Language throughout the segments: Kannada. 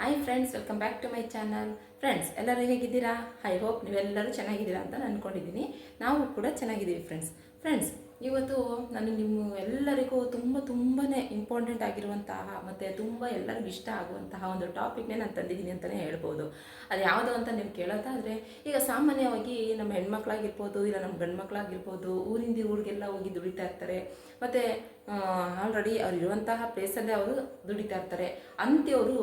Hi friends welcome back to my channel friends ಎಲ್ಲರೂ ಹೇಗಿದ್ದೀರಾ? ಐ ಹೋಪ್ ನೀವೆಲ್ಲರೂ ಚೆನ್ನಾಗಿದ್ದೀರಾ ಅಂತ ನಾನು ಅಂದ್ಕೊಂಡಿದ್ದೀನಿ ನಾವು ಕೂಡ ಚೆನ್ನಾಗಿದ್ದೀವಿ ಫ್ರೆಂಡ್ಸ್ ಫ್ರೆಂಡ್ಸ್ ಇವತ್ತು ನಾನು ನಿಮ್ಮ ಎಲ್ಲರಿಗೂ ತುಂಬ ತುಂಬಾ ಇಂಪಾರ್ಟೆಂಟ್ ಆಗಿರುವಂತಹ ಮತ್ತು ತುಂಬ ಎಲ್ಲರಿಗೂ ಇಷ್ಟ ಆಗುವಂತಹ ಒಂದು ಟಾಪಿಕ್ನೇ ನಾನು ತಂದಿದ್ದೀನಿ ಅಂತಲೇ ಹೇಳ್ಬೋದು. ಅದು ಯಾವುದು ಅಂತ ನೀವು ಕೇಳೋದಾದರೆ, ಈಗ ಸಾಮಾನ್ಯವಾಗಿ ನಮ್ಮ ಹೆಣ್ಮಕ್ಳಾಗಿರ್ಬೋದು, ಇಲ್ಲ ನಮ್ಮ ಗಂಡು ಮಕ್ಕಳಾಗಿರ್ಬೋದು ಊರಿಂದ ಊರಿಗೆಲ್ಲ ಹೋಗಿ ದುಡಿತಾ ಇರ್ತಾರೆ. ಮತ್ತು ಆಲ್ರೆಡಿ ಅವ್ರು ಇರುವಂತಹ ಪ್ಲೇಸಲ್ಲೇ ಅವರು ದುಡಿತಾ ಇರ್ತಾರೆ. ಅವರು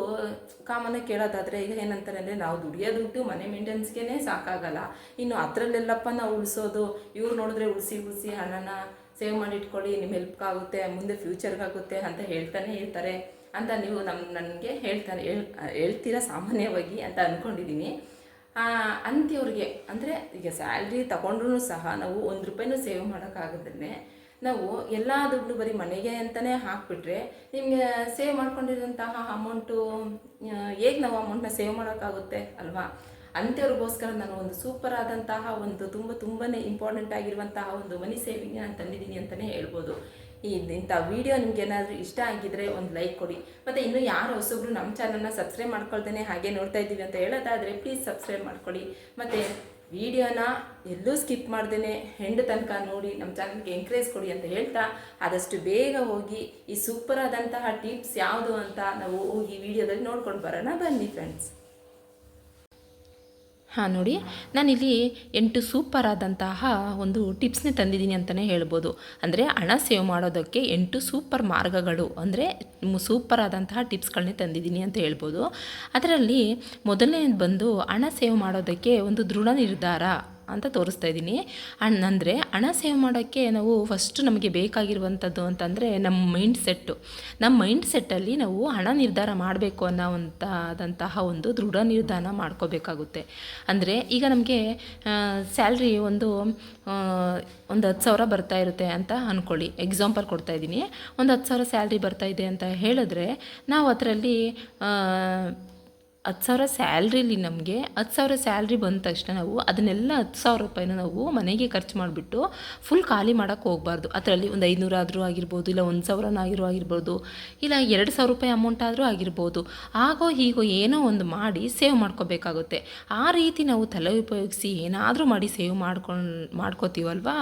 ಕಾಮನ್ನಾಗಿ ಕೇಳೋದಾದರೆ ಈಗ ಏನಂತಾರೆ ಅಂದರೆ ನಾವು ದುಡಿಯೋ ದುಡ್ಡು ಮನೆ ಮೇಂಟೆನ್ಸ್ಗೆ ಸಾಕಾಗಲ್ಲ. ಇನ್ನು ಅದರಲ್ಲೆಲ್ಲಪ್ಪ ನಾವು ಉಳಿಸೋದು, ಇವ್ರು ನೋಡಿದ್ರೆ ಉಳಿಸಿ ಉಳಿಸಿ ಹಣನ ಸೇವ್ ಮಾಡಿ ಇಟ್ಕೊಳ್ಳಿ ನಿಮ್ಮ ಹೆಲ್ಪ್ಗಾಗುತ್ತೆ ಮುಂದೆ ಫ್ಯೂಚರ್ಗಾಗುತ್ತೆ ಅಂತ ಹೇಳ್ತಾನೆ ಇರ್ತಾರೆ ಅಂತ ನೀವು ನಮ್ಮ ನನಗೆ ಹೇಳ್ತಾನೆ, ಹೇಳ್, ಹೇಳ್ತೀರಾ ಸಾಮಾನ್ಯವಾಗಿ ಅಂತ ಅಂದ್ಕೊಂಡಿದ್ದೀನಿ ಅಂತಿಯವ್ರಿಗೆ ಅಂದರೆ ಈಗ ಸ್ಯಾಲ್ರಿ ತಗೊಂಡ್ರೂ ಸಹ ನಾವು ಒಂದು ರೂಪಾಯಿನೂ ಸೇವ್ ಮಾಡೋಕ್ಕಾಗದೇ ನಾವು ಎಲ್ಲ ದುಡ್ಡು ಬರೀ ಮನೆಗೆ ಅಂತಲೇ ಹಾಕ್ಬಿಟ್ರೆ ನಿಮಗೆ ಸೇವ್ ಮಾಡ್ಕೊಂಡಿರೋಂತಹ ಅಮೌಂಟು ಹೇಗೆ ನಾವು ಅಮೌಂಟ್ನ ಸೇವ್ ಮಾಡೋಕ್ಕಾಗುತ್ತೆ ಅಲ್ವಾ? ಅಂಥವ್ರಿಗೋಸ್ಕರ ನಾನು ಒಂದು ಸೂಪರ್ ಆದಂತಹ ಒಂದು ತುಂಬ ತುಂಬಾ ಇಂಪಾರ್ಟೆಂಟ್ ಆಗಿರುವಂತಹ ಒಂದು ಮನಿ ಸೇವಿಂಗ್ ನಾನು ತಂದಿದ್ದೀನಿ ಅಂತಲೇ ಹೇಳ್ಬೋದು. ಈ ಇಂಥ ವಿಡಿಯೋ ನಿಮ್ಗೆ ಏನಾದರೂ ಇಷ್ಟ ಆಗಿದ್ರೆ ಒಂದು ಲೈಕ್ ಕೊಡಿ. ಮತ್ತು ಇನ್ನು ಯಾರು ಹೊಸಬ್ರು ನಮ್ಮ ಚಾನಲ್ನ ಸಬ್ಸ್ಕ್ರೈಬ್ ಮಾಡ್ಕೊಳ್ತೇನೆ ಹಾಗೆ ನೋಡ್ತಾ ಇದ್ದೀವಿ ಅಂತ ಹೇಳೋದಾದರೆ ಪ್ಲೀಸ್ ಸಬ್ಸ್ಕ್ರೈಬ್ ಮಾಡ್ಕೊಳ್ಳಿ ಮತ್ತು ವಿಡಿಯೋನ ಎಲ್ಲೂ ಸ್ಕಿಪ್ ಮಾಡ್ದೇ ಹೆಂಡು ತನಕ ನೋಡಿ ನಮ್ಮ ಚಾನಲ್ಗೆ ಎಂಕರೇಜ್ ಕೊಡಿ ಅಂತ ಹೇಳ್ತಾ, ಆದಷ್ಟು ಬೇಗ ಹೋಗಿ ಈ ಸೂಪರ್ ಆದಂತಹ ಟಿಪ್ಸ್ ಯಾವುದು ಅಂತ ನಾವು ಹೋಗಿ ವಿಡಿಯೋದಲ್ಲಿ ನೋಡ್ಕೊಂಡು ಬರೋಣ. ಬನ್ನಿ ಫ್ರೆಂಡ್ಸ್ ಹಾಂ, ನೋಡಿ. ನಾನಿಲ್ಲಿ ಎಂಟು ಸೂಪರ್ ಆದಂತಹ ಒಂದು ಟಿಪ್ಸ್ನೇ ತಂದಿದ್ದೀನಿ ಅಂತಲೇ ಹೇಳ್ಬೋದು. ಅಂದರೆ ಹಣ ಸೇವ್ ಮಾಡೋದಕ್ಕೆ ಎಂಟು ಸೂಪರ್ ಮಾರ್ಗಗಳು, ಅಂದರೆ ಸೂಪರ್ ಆದಂತಹ ಟಿಪ್ಸ್ಗಳನ್ನೇ ತಂದಿದ್ದೀನಿ ಅಂತ ಹೇಳ್ಬೋದು. ಅದರಲ್ಲಿ ಮೊದಲನೇದು ಬಂದು ಹಣ ಸೇವ್ ಮಾಡೋದಕ್ಕೆ ಒಂದು ದೃಢ ನಿರ್ಧಾರ. ಅಂತ ತೋರಿಸ್ತಾ ಇದ್ದೀನಿ. ಅಣ್ಣ ಅಂದರೆ ಹಣ ಸೇವ್ ಮಾಡೋಕ್ಕೆ ನಾವು ಫಸ್ಟ್ ನಮಗೆ ಬೇಕಾಗಿರುವಂಥದ್ದು ಅಂತಂದರೆ ನಮ್ಮ ಮೈಂಡ್ ಸೆಟ್ಟು ನಮ್ಮ ಮೈಂಡ್ ಸೆಟ್ಟಲ್ಲಿ ನಾವು ಹಣ ನಿರ್ಧಾರ ಮಾಡಬೇಕು ಅನ್ನೋವಂಥದಂತಹ ಒಂದು ದೃಢ ನಿರ್ಧಾರ ಮಾಡ್ಕೋಬೇಕಾಗುತ್ತೆ. ಅಂದರೆ ಈಗ ನಮಗೆ ಸ್ಯಾಲ್ರಿ ಒಂದು ಒಂದು ಹತ್ತು ಸಾವಿರ ಬರ್ತಾ ಇರುತ್ತೆ ಅಂತ ಅಂದ್ಕೊಳ್ಳಿ ಎಕ್ಸಾಂಪಲ್ ಕೊಡ್ತಾ ಇದ್ದೀನಿ. ಒಂದು ಹತ್ತು ಸಾವಿರ ಸ್ಯಾಲ್ರಿ ಬರ್ತಾ ಇದೆ ಅಂತ ಹೇಳಿದ್ರೆ ನಾವು ಅದರಲ್ಲಿ ಹತ್ತು ಸಾವಿರ ಸ್ಯಾಲ್ರಿಲಿ ನಮಗೆ. ಹತ್ತು ಸಾವಿರ ಸ್ಯಾಲ್ರಿ ಬಂದ ತಕ್ಷಣ ನಾವು ಅದನ್ನೆಲ್ಲ ಹತ್ತು ಸಾವಿರ ರೂಪಾಯಿನ ನಾವು ಮನೆಗೆ ಖರ್ಚು ಮಾಡಿಬಿಟ್ಟು ಫುಲ್ ಖಾಲಿ ಮಾಡೋಕ್ಕೆ ಹೋಗಬಾರ್ದು. ಅದರಲ್ಲಿ ಒಂದು ಐನೂರು ಆದರೂ ಆಗಿರ್ಬೋದು, ಇಲ್ಲ ಒಂದು ಸಾವಿರನಾಗಿರೋ ಆಗಿರ್ಬೋದು, ಇಲ್ಲ ಎರಡು ಸಾವಿರ ರೂಪಾಯಿ ಅಮೌಂಟ್ ಆದರೂ ಆಗಿರ್ಬೋದು. ಆಗೋ ಹೀಗೋ ಏನೋ ಒಂದು ಮಾಡಿ ಸೇವ್ ಮಾಡ್ಕೋಬೇಕಾಗುತ್ತೆ. ಆ ರೀತಿ ನಾವು ತಲೆ ಉಪಯೋಗಿಸಿ ಏನಾದರೂ ಮಾಡಿ ಸೇವ್ ಮಾಡ್ಕೊಂಡು ಮಾಡ್ಕೋತೀವಲ್ವಾ?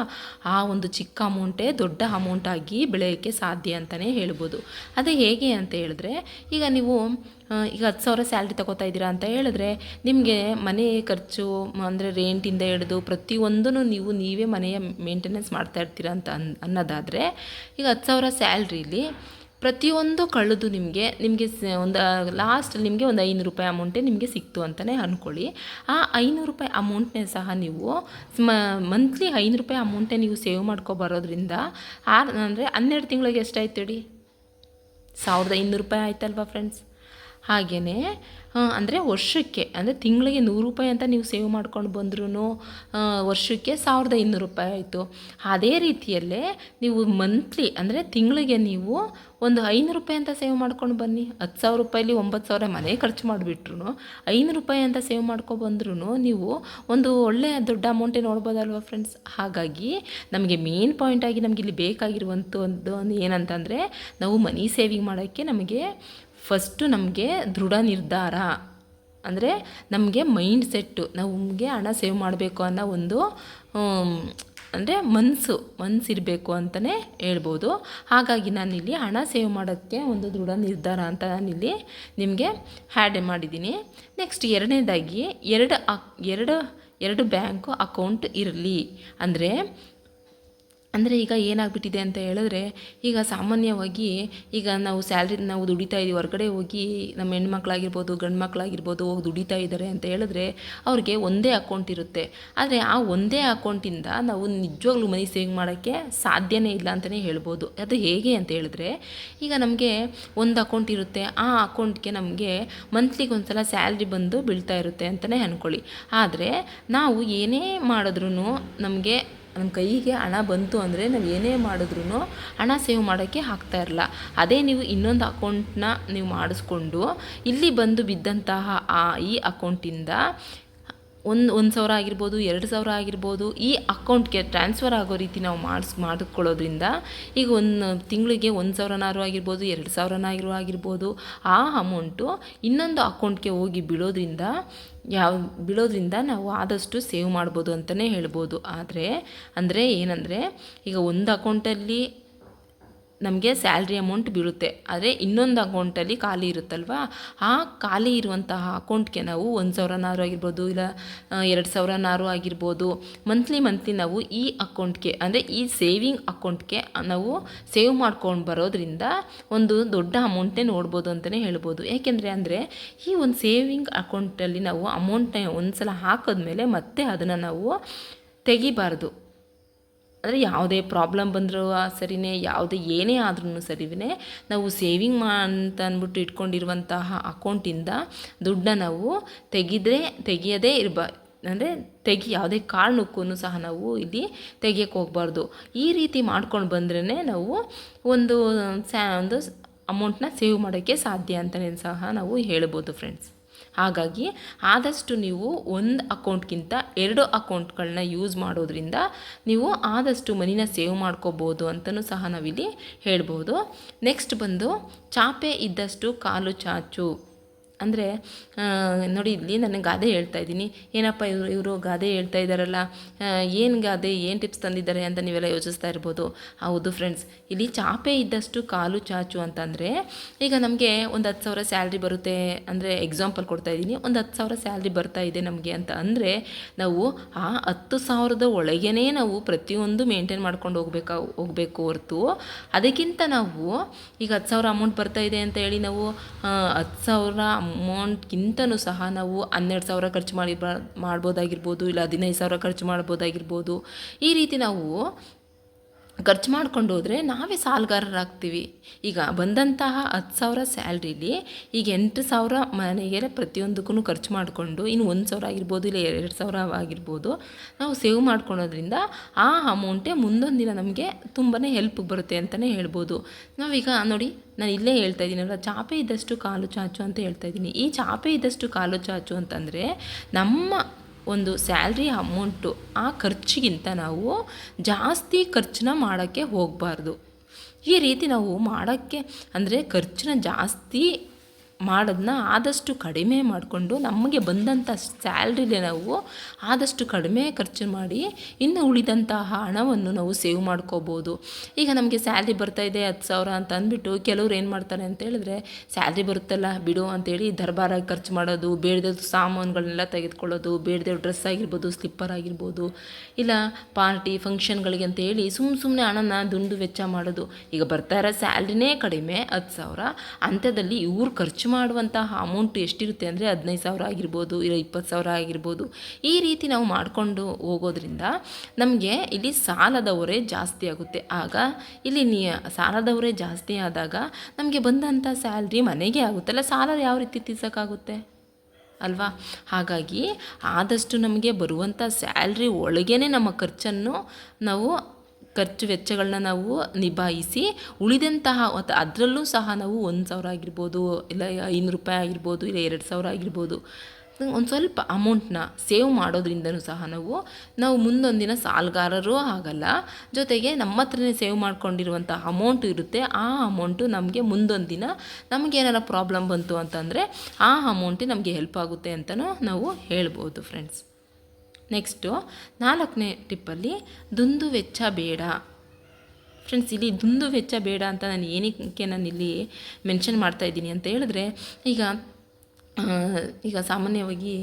ಆ ಒಂದು ಚಿಕ್ಕ ಅಮೌಂಟೇ ದೊಡ್ಡ ಅಮೌಂಟಾಗಿ ಬೆಳೆಯೋಕ್ಕೆ ಸಾಧ್ಯ ಅಂತಲೇ ಹೇಳ್ಬೋದು. ಅದು ಹೇಗೆ ಅಂತ ಹೇಳಿದ್ರೆ, ಈಗ ನೀವು ಈಗ ಹತ್ತು ಸಾವಿರ ಸ್ಯಾಲ್ರಿ ತಗೋತಾ ಇದ್ದೀರಾ ಅಂತ ಹೇಳಿದ್ರೆ ನಿಮಗೆ ಮನೆ ಖರ್ಚು ಅಂದರೆ ರೆಂಟಿಂದ ಹಿಡಿದು ಪ್ರತಿಯೊಂದನ್ನು ನೀವು ನೀವೇ ಮನೆಯ ಮೇಂಟೆನೆನ್ಸ್ ಮಾಡ್ತಾ ಇರ್ತೀರಾ ಅಂತ ಅನ್, ಅನ್ನೋದಾದರೆ ಈಗ ಹತ್ತು ಸಾವಿರ ಸ್ಯಾಲ್ರಿಲಿ ಪ್ರತಿಯೊಂದು ಕಳೆದು ನಿಮಗೆ ನಿಮಗೆ ಒಂದು ಲಾಸ್ಟ್ ನಿಮಗೆ ಒಂದು ಐನೂರು ರೂಪಾಯಿ ಅಮೌಂಟೇ ನಿಮಗೆ ಸಿಕ್ತು ಅಂತಲೇ ಅಂದ್ಕೊಳ್ಳಿ ಆ ಐನೂರು ರೂಪಾಯಿ ಅಮೌಂಟ್ನೇ ಸಹ ನೀವು ಮಂತ್ಲಿ ಐನೂರು ರೂಪಾಯಿ ಅಮೌಂಟೇ ನೀವು ಸೇವ್ ಮಾಡ್ಕೊ ಬರೋದ್ರಿಂದ ಆರು, ಅಂದರೆ ಹನ್ನೆರಡು ತಿಂಗಳಿಗೆ ಎಷ್ಟಾಯ್ತು ಹೇಳಿ? ಸಾವಿರದ ಐನೂರು ರೂಪಾಯಿ ಆಯ್ತಲ್ವಾ ಫ್ರೆಂಡ್ಸ್ ಹಾಗೆಯೇ ಅಂದರೆ ವರ್ಷಕ್ಕೆ, ಅಂದರೆ ತಿಂಗಳಿಗೆ ನೂರು ರೂಪಾಯಿ ಅಂತ ನೀವು ಸೇವ್ ಮಾಡ್ಕೊಂಡು ಬಂದ್ರೂ ವರ್ಷಕ್ಕೆ ಸಾವಿರದ ಐನೂರು ರೂಪಾಯಿ ಆಯಿತು. ಅದೇ ರೀತಿಯಲ್ಲೇ ನೀವು ಮಂತ್ಲಿ ಅಂದರೆ ತಿಂಗಳಿಗೆ ನೀವು ಒಂದು ಐನೂರು ರೂಪಾಯಿ ಅಂತ ಸೇವ್ ಮಾಡ್ಕೊಂಡು ಬನ್ನಿ. ಹತ್ತು ಸಾವಿರ ರೂಪಾಯಿಲಿ ಒಂಬತ್ತು ಸಾವಿರ ಮನೆ ಖರ್ಚು ಮಾಡಿಬಿಟ್ರು ಐನೂರು ರೂಪಾಯಿ ಅಂತ ಸೇವ್ ಮಾಡ್ಕೊಬಂದ್ರೂ ನೀವು ಒಂದು ಒಳ್ಳೆಯ ದೊಡ್ಡ ಅಮೌಂಟೇ ನೋಡ್ಬೋದಲ್ವ ಫ್ರೆಂಡ್ಸ್ ಹಾಗಾಗಿ ನಮಗೆ ಮೇನ್ ಪಾಯಿಂಟಾಗಿ ನಮಗಿಲ್ಲಿ ಬೇಕಾಗಿರುವಂಥ ಒಂದು ಏನಂತಂದರೆ ನಾವು ಮನಿ ಸೇವಿಂಗ್ ಮಾಡೋಕ್ಕೆ ನಮಗೆ ಫಸ್ಟು ನಮಗೆ ದೃಢ ನಿರ್ಧಾರ. ಅಂದರೆ ನಮಗೆ ಮೈಂಡ್ ಸೆಟ್ಟು ನಮಗೆ ಹಣ ಸೇವ್ ಮಾಡಬೇಕು ಅನ್ನೋ ಒಂದು ಅಂದರೆ ಮನಸ್ಸು ಮನಸ್ಸಿರಬೇಕು ಅಂತಲೇ ಹೇಳ್ಬೋದು. ಹಾಗಾಗಿ ನಾನಿಲ್ಲಿ ಹಣ ಸೇವ್ ಮಾಡೋಕ್ಕೆ ಒಂದು ದೃಢ ನಿರ್ಧಾರ ಅಂತ ನಾನಿಲ್ಲಿ ನಿಮಗೆ ಹ್ಯಾಡ್ ಮಾಡಿದ್ದೀನಿ. ನೆಕ್ಸ್ಟ್ ಎರಡನೇದಾಗಿ ಎರಡು ಎರಡು ಎರಡು ಬ್ಯಾಂಕು ಅಕೌಂಟ್ ಇರಲಿ. ಅಂದರೆ ಅಂದರೆ ಈಗ ಏನಾಗ್ಬಿಟ್ಟಿದೆ ಅಂತ ಹೇಳಿದ್ರೆ, ಈಗ ಸಾಮಾನ್ಯವಾಗಿ ಈಗ ನಾವು ಸ್ಯಾಲ್ರಿ ನಾವು ದುಡಿತಾ ಇದ್ದೀವಿ ಹೊರಗಡೆ ಹೋಗಿ ನಮ್ಮ ಹೆಣ್ಮಕ್ಳಾಗಿರ್ಬೋದು ಗಂಡು ಮಕ್ಕಳಾಗಿರ್ಬೋದು ಹೋಗಿ ದುಡಿತಾ ಇದ್ದಾರೆ ಅಂತ ಹೇಳಿದ್ರೆ ಅವ್ರಿಗೆ ಒಂದೇ ಅಕೌಂಟ್ ಇರುತ್ತೆ. ಆದರೆ ಆ ಒಂದೇ ಅಕೌಂಟಿಂದ ನಾವು ನಿಜವಾಗ್ಲೂ ಮನಿ ಸೇವ್ ಮಾಡೋಕ್ಕೆ ಸಾಧ್ಯನೇ ಇಲ್ಲ ಅಂತಲೇ ಹೇಳ್ಬೋದು. ಅದು ಹೇಗೆ ಅಂತ ಹೇಳಿದ್ರೆ, ಈಗ ನಮಗೆ ಒಂದು ಅಕೌಂಟ್ ಇರುತ್ತೆ, ಆ ಅಕೌಂಟ್ಗೆ ನಮಗೆ ಮಂತ್ಲಿಗೆ ಒಂದು ಸಲ ಸ್ಯಾಲ್ರಿ ಬಂದು ಬೀಳ್ತಾ ಇರುತ್ತೆ ಅಂತಲೇ ಅಂದ್ಕೊಳ್ಳಿ ಆದರೆ ನಾವು ಏನೇ ಮಾಡಿದ್ರೂ ನಮಗೆ ನಮ್ಮ ಕೈಗೆ ಹಣ ಬಂತು ಅಂದರೆ ನಾವು ಏನೇ ಮಾಡಿದ್ರೂ ಹಣ ಸೇವ್ ಮಾಡೋಕ್ಕೆ ಆಗ್ತಾ ಇರಲ್ಲ. ಅದೇ ನೀವು ಇನ್ನೊಂದು ಅಕೌಂಟ್ನ ನೀವು ಮಾಡಿಸ್ಕೊಂಡು ಇಲ್ಲಿ ಬಂದು ಬಿದ್ದಂತಹ ಆ ಈ ಅಕೌಂಟಿಂದ ಒಂದು ಒಂದು ಸಾವಿರ ಆಗಿರ್ಬೋದು, ಎರಡು ಸಾವಿರ ಆಗಿರ್ಬೋದು, ಈ ಅಕೌಂಟ್ಗೆ ಟ್ರಾನ್ಸ್ಫರ್ ಆಗೋ ರೀತಿ ನಾವು ಮಾಡಿಸ್, ಮಾಡಿಕೊಳ್ಳೋದ್ರಿಂದ ಈಗ ಒಂದು ತಿಂಗಳಿಗೆ ಒಂದು ಸಾವಿರನಾರು ಆಗಿರ್ಬೋದು, ಎರಡು ಸಾವಿರನಾಗಿರೋ ಆಗಿರ್ಬೋದು, ಆ ಅಮೌಂಟು ಇನ್ನೊಂದು ಅಕೌಂಟ್ಗೆ ಹೋಗಿ ಬೀಳೋದ್ರಿಂದ ಯಾವ ಬಿಡೋದ್ರಿಂದ ನಾವು ಆದಷ್ಟು ಸೇವ್ ಮಾಡ್ಬೋದು ಅಂತಲೇ ಹೇಳ್ಬೋದು. ಆದರೆ, ಅಂದರೆ ಏನಂದರೆ, ಈಗ ಒಂದು ಅಕೌಂಟಲ್ಲಿ ನಮಗೆ ಸ್ಯಾಲ್ರಿ ಅಮೌಂಟ್ ಬೀಳುತ್ತೆ. ಆದರೆ ಇನ್ನೊಂದು ಅಕೌಂಟಲ್ಲಿ ಖಾಲಿ ಇರುತ್ತಲ್ವ? ಆ ಖಾಲಿ ಇರುವಂತಹ ಅಕೌಂಟ್ಗೆ ನಾವು ಒಂದು ಸಾವಿರನಾರು ಆಗಿರ್ಬೋದು, ಇಲ್ಲ ಎರಡು ಸಾವಿರನಾರು ಆಗಿರ್ಬೋದು ಮಂತ್ಲಿ ಮಂತ್ಲಿ ನಾವು ಈ ಅಕೌಂಟ್ಗೆ ಅಂದರೆ ಈ ಸೇವಿಂಗ್ ಅಕೌಂಟ್ಗೆ ನಾವು ಸೇವ್ ಮಾಡ್ಕೊಂಡು ಬರೋದ್ರಿಂದ ಒಂದು ದೊಡ್ಡ ಅಮೌಂಟೇ ನೋಡ್ಬೋದು ಅಂತಲೇ ಹೇಳ್ಬೋದು. ಏಕೆಂದರೆ ಅಂದರೆ ಈ ಒಂದು ಸೇವಿಂಗ್ ಅಕೌಂಟಲ್ಲಿ ನಾವು ಅಮೌಂಟ್ನ ಒಂದು ಸಲ ಹಾಕಿದ್ಮೇಲೆ ಮತ್ತೆ ಅದನ್ನು ನಾವು ತೆಗಿಬಾರ್ದು. ಅಂದರೆ ಯಾವುದೇ ಪ್ರಾಬ್ಲಮ್ ಬಂದರೂ ಸರಿನೇ, ಯಾವುದೇ ಏನೇ ಆದ್ರೂ ಸರಿನೇ, ನಾವು ಸೇವಿಂಗ್ ಮಾ ಅಂತ ಅಂದ್ಬಿಟ್ಟು ಇಟ್ಕೊಂಡಿರುವಂತಹ ಅಕೌಂಟಿಂದ ದುಡ್ಡನ್ನ ನಾವು ತೆಗೆದ್ರೆ, ತೆಗೆಯೋದೇ ಇರ್ಬ, ಅಂದರೆ ತೆಗಿ, ಯಾವುದೇ ಕಾರಣಕ್ಕೂ ಸಹ ನಾವು ಇಲ್ಲಿ ತೆಗಿಯಕ್ಕೆ ಹೋಗ್ಬಾರ್ದು. ಈ ರೀತಿ ಮಾಡ್ಕೊಂಡು ಬಂದ್ರೇ ನಾವು ಒಂದು ಸ್ಯಾ ಒಂದು ಅಮೌಂಟ್ನ ಸೇವ್ ಮಾಡೋಕ್ಕೆ ಸಾಧ್ಯ ಅಂತಲೇ ಸಹ ನಾವು ಹೇಳ್ಬೋದು ಫ್ರೆಂಡ್ಸ್ ಹಾಗಾಗಿ ಆದಷ್ಟು ನೀವು ಒಂದು ಅಕೌಂಟ್ಗಿಂತ ಎರಡು ಅಕೌಂಟ್ಗಳನ್ನ ಯೂಸ್ ಮಾಡೋದ್ರಿಂದ ನೀವು ಆದಷ್ಟು ಮನಿನ ಸೇವ್ ಮಾಡ್ಕೋಬೋದು ಅಂತಲೂ ಸಹ ನಾವಿಲ್ಲಿ ಹೇಳ್ಬೋದು. ನೆಕ್ಸ್ಟ್ ಬಂದು ಚಾಪೆ ಇದ್ದಷ್ಟು ಕಾಲು ಚಾಚು. ಅಂದರೆ ನೋಡಿ ಇಲ್ಲಿ ನನಗೆ ಗಾದೆ ಹೇಳ್ತಾ ಇದ್ದೀನಿ. ಏನಪ್ಪ ಇವರು ಇವರು ಗಾದೆ ಹೇಳ್ತಾ ಇದ್ದಾರಲ್ಲ? ಏನು ಗಾದೆ, ಏನು ಟಿಪ್ಸ್ ತಂದಿದ್ದಾರೆ ಅಂತ ನೀವೆಲ್ಲ ಯೋಚಿಸ್ತಾ ಇರ್ಬೋದು. ಹೌದು ಫ್ರೆಂಡ್ಸ್ ಇಲ್ಲಿ ಚಾಪೆ ಇದ್ದಷ್ಟು ಕಾಲು ಚಾಚು ಅಂತಂದರೆ, ಈಗ ನಮಗೆ ಒಂದು ಹತ್ತು ಸಾವಿರ ಸ್ಯಾಲ್ರಿ ಬರುತ್ತೆ ಅಂದರೆ ಎಕ್ಸಾಂಪಲ್ ಕೊಡ್ತಾ ಇದ್ದೀನಿ. ಒಂದು ಹತ್ತು ಸಾವಿರ ಸ್ಯಾಲ್ರಿ ಬರ್ತಾ ಇದೆ ನಮಗೆ ಅಂತ ಅಂದರೆ, ನಾವು ಆ ಹತ್ತು ಸಾವಿರದ ಒಳಗೇ ನಾವು ಪ್ರತಿಯೊಂದು ಮೇಂಟೈನ್ ಮಾಡ್ಕೊಂಡು ಹೋಗ್ಬೇಕಾ, ಹೋಗಬೇಕು ಹೊರತು. ಅದಕ್ಕಿಂತ ನಾವು ಈಗ ಹತ್ತು ಸಾವಿರ ಅಮೌಂಟ್ ಬರ್ತಾ ಇದೆ ಅಂತ ಹೇಳಿ ನಾವು ಹತ್ತು ಸಾವಿರ ಅಮೌಂಟ್ಗಿಂತನೂ ಸಹ ನಾವು ಹನ್ನೆರಡು ಸಾವಿರ ಖರ್ಚು ಮಾಡಿ ಮಾಡ್ಬೋದಾಗಿರ್ಬೋದು ಇಲ್ಲ ಹದಿನೈದು ಸಾವಿರ ಖರ್ಚು ಮಾಡ್ಬೋದಾಗಿರ್ಬೋದು ಈ ರೀತಿ ನಾವು ಖರ್ಚು ಮಾಡ್ಕೊಂಡು ಹೋದರೆ ನಾವೇ ಸಾಲಗಾರರಾಗ್ತೀವಿ. ಈಗ ಬಂದಂತಹ ಹತ್ತು ಸಾವಿರ ಸ್ಯಾಲ್ರಿಲಿ ಈಗ ಎಂಟು ಸಾವಿರ ಮನೆಗೆ ಪ್ರತಿಯೊಂದಕ್ಕೂ ಖರ್ಚು ಮಾಡಿಕೊಂಡು, ಇನ್ನು ಒಂದು ಸಾವಿರ ಆಗಿರ್ಬೋದು ಇಲ್ಲ ಎರಡು ಸಾವಿರ ಆಗಿರ್ಬೋದು, ನಾವು ಸೇವ್ ಮಾಡ್ಕೊಳೋದ್ರಿಂದ ಆ ಅಮೌಂಟೇ ಮುಂದೊಂದು ದಿನ ನಮಗೆ ತುಂಬಾ ಹೆಲ್ಪ್ ಬರುತ್ತೆ ಅಂತಲೇ ಹೇಳ್ಬೋದು. ನಾವೀಗ ನೋಡಿ, ನಾನು ಇಲ್ಲೇ ಹೇಳ್ತಾ ಇದ್ದೀನಲ್ಲ ಚಾಪೆ ಇದ್ದಷ್ಟು ಕಾಲು ಚಾಚು ಅಂತ ಹೇಳ್ತಾ ಇದ್ದೀನಿ. ಈ ಚಾಪೆ ಇದ್ದಷ್ಟು ಕಾಲು ಚಾಚು ಅಂತಂದರೆ ನಮ್ಮ ಒಂದು ಸ್ಯಾಲ್ರಿ ಅಮೌಂಟು ಆ ಖರ್ಚಿಗಿಂತ ನಾವು ಜಾಸ್ತಿ ಖರ್ಚನ್ನ ಮಾಡೋಕ್ಕೆ ಹೋಗಬಾರ್ದು. ಈ ರೀತಿ ನಾವು ಮಾಡೋಕ್ಕೆ ಅಂದರೆ ಖರ್ಚನ್ನ ಜಾಸ್ತಿ ಮಾಡೋದನ್ನ ಆದಷ್ಟು ಕಡಿಮೆ ಮಾಡಿಕೊಂಡು ನಮಗೆ ಬಂದಂಥ ಸ್ಯಾಲ್ರಿಲಿ ನಾವು ಆದಷ್ಟು ಕಡಿಮೆ ಖರ್ಚು ಮಾಡಿ ಇನ್ನು ಉಳಿದಂತಹ ಹಣವನ್ನು ನಾವು ಸೇವ್ ಮಾಡ್ಕೋಬೋದು. ಈಗ ನಮಗೆ ಸ್ಯಾಲ್ರಿ ಬರ್ತಾಯಿದೆ ಹತ್ತು ಸಾವಿರ ಅಂತ ಅಂದ್ಬಿಟ್ಟು ಕೆಲವ್ರು ಏನು ಮಾಡ್ತಾರೆ ಅಂತ ಹೇಳಿದ್ರೆ, ಸ್ಯಾಲ್ರಿ ಬರುತ್ತಲ್ಲ ಬಿಡು ಅಂತೇಳಿ ದರ್ಬಾರಾಗಿ ಖರ್ಚು ಮಾಡೋದು ಬೇಡದೇವ್ರ ಸಾಮಾನುಗಳನ್ನೆಲ್ಲ ತೆಗೆದುಕೊಳ್ಳೋದು, ಬೇಡದೇ ಡ್ರೆಸ್ ಆಗಿರ್ಬೋದು, ಸ್ಲಿಪ್ಪರ್ ಆಗಿರ್ಬೋದು, ಇಲ್ಲ ಪಾರ್ಟಿ, ಫಂಕ್ಷನ್ಗಳಿಗೆ ಅಂತ ಹೇಳಿ ಸುಮ್ಮ ಸುಮ್ಮನೆ ಹಣನ ದುಂಡು ವೆಚ್ಚ ಮಾಡೋದು. ಈಗ ಬರ್ತಾ ಇರೋ ಸ್ಯಾಲ್ರಿನೇ ಕಡಿಮೆ ಹತ್ತು ಸಾವಿರ ಅಂಥದ್ದಲ್ಲಿ ಇವ್ರು ಖರ್ಚು ಮಾಡುವಂತಹ ಅಮೌಂಟ್ ಎಷ್ಟಿರುತ್ತೆ ಅಂದರೆ ಹದಿನೈದು ಸಾವಿರ ಆಗಿರ್ಬೋದು, ಇಲ್ಲ ಇಪ್ಪತ್ತು ಸಾವಿರ ಆಗಿರ್ಬೋದು, ಈ ರೀತಿ ನಾವು ಮಾಡಿಕೊಂಡು ಹೋಗೋದ್ರಿಂದ ನಮಗೆ ಇಲ್ಲಿ ಸಾಲದ ಹೊರೆ ಜಾಸ್ತಿ ಆಗುತ್ತೆ. ಆಗ ಇಲ್ಲಿ ನೀ ಸಾಲದ ಹೊರೆ ಜಾಸ್ತಿ ಆದಾಗ ನಮಗೆ ಬಂದಂಥ ಸ್ಯಾಲ್ರಿ ಮನೆಗೆ ಆಗುತ್ತಲ್ಲ ಸಾಲ ಯಾವ ರೀತಿ ತೀರ್ಸೋಕ್ಕಾಗುತ್ತೆ? ಅಲ್ವಾ? ಹಾಗಾಗಿ ಆದಷ್ಟು ನಮಗೆ ಬರುವಂಥ ಸ್ಯಾಲ್ರಿ ಒಳಗೇ ನಮ್ಮ ಖರ್ಚನ್ನು ನಾವು ಖರ್ಚು ವೆಚ್ಚಗಳನ್ನ ನಾವು ನಿಭಾಯಿಸಿ ಉಳಿದಂತಹ ಮತ್ತು ಅದರಲ್ಲೂ ಸಹ ನಾವು ಒಂದು ಸಾವಿರ ಆಗಿರ್ಬೋದು, ಇಲ್ಲ ಐನೂರು ರೂಪಾಯಿ ಆಗಿರ್ಬೋದು, ಇಲ್ಲ ಎರಡು ಸಾವಿರ ಆಗಿರ್ಬೋದು. ಒಂದು ಸ್ವಲ್ಪ ಅಮೌಂಟ್ನ ಸೇವ್ ಮಾಡೋದ್ರಿಂದನೂ ಸಹ ನಾವು ನಾವು ಮುಂದೊಂದು ದಿನ ಸಾಲಗಾರರೂ ಆಗಲ್ಲ. ಜೊತೆಗೆ ನಮ್ಮ ಹತ್ರನೇ ಸೇವ್ ಮಾಡ್ಕೊಂಡಿರುವಂಥ ಅಮೌಂಟ್ ಇರುತ್ತೆ. ಆ ಅಮೌಂಟು ನಮಗೆ ಮುಂದೊಂದು ದಿನ ನಮಗೆ ಏನಾರ ಪ್ರಾಬ್ಲಮ್ ಬಂತು ಅಂತಂದರೆ ಆ ಅಮೌಂಟೇ ನಮಗೆ ಹೆಲ್ಪ್ ಆಗುತ್ತೆ ಅಂತಲೂ ನಾವು ಹೇಳ್ಬೋದು ಫ್ರೆಂಡ್ಸ್ ನೆಕ್ಸ್ಟು ನಾಲ್ಕನೇ ಟಿಪ್ಪಲ್ಲಿ ದುಂದು ವೆಚ್ಚ ಬೇಡ. ಫ್ರೆಂಡ್ಸ್ ಇಲ್ಲಿ ದುಂದು ವೆಚ್ಚ ಬೇಡ ಅಂತ ನಾನು ಏನಕ್ಕೆ ನಾನು ಇಲ್ಲಿ ಮೆನ್ಷನ್ ಮಾಡ್ತಾ ಇದ್ದೀನಿ ಅಂತ ಹೇಳಿದ್ರೆ, ಈಗ ಈಗ ಸಾಮಾನ್ಯವಾಗಿ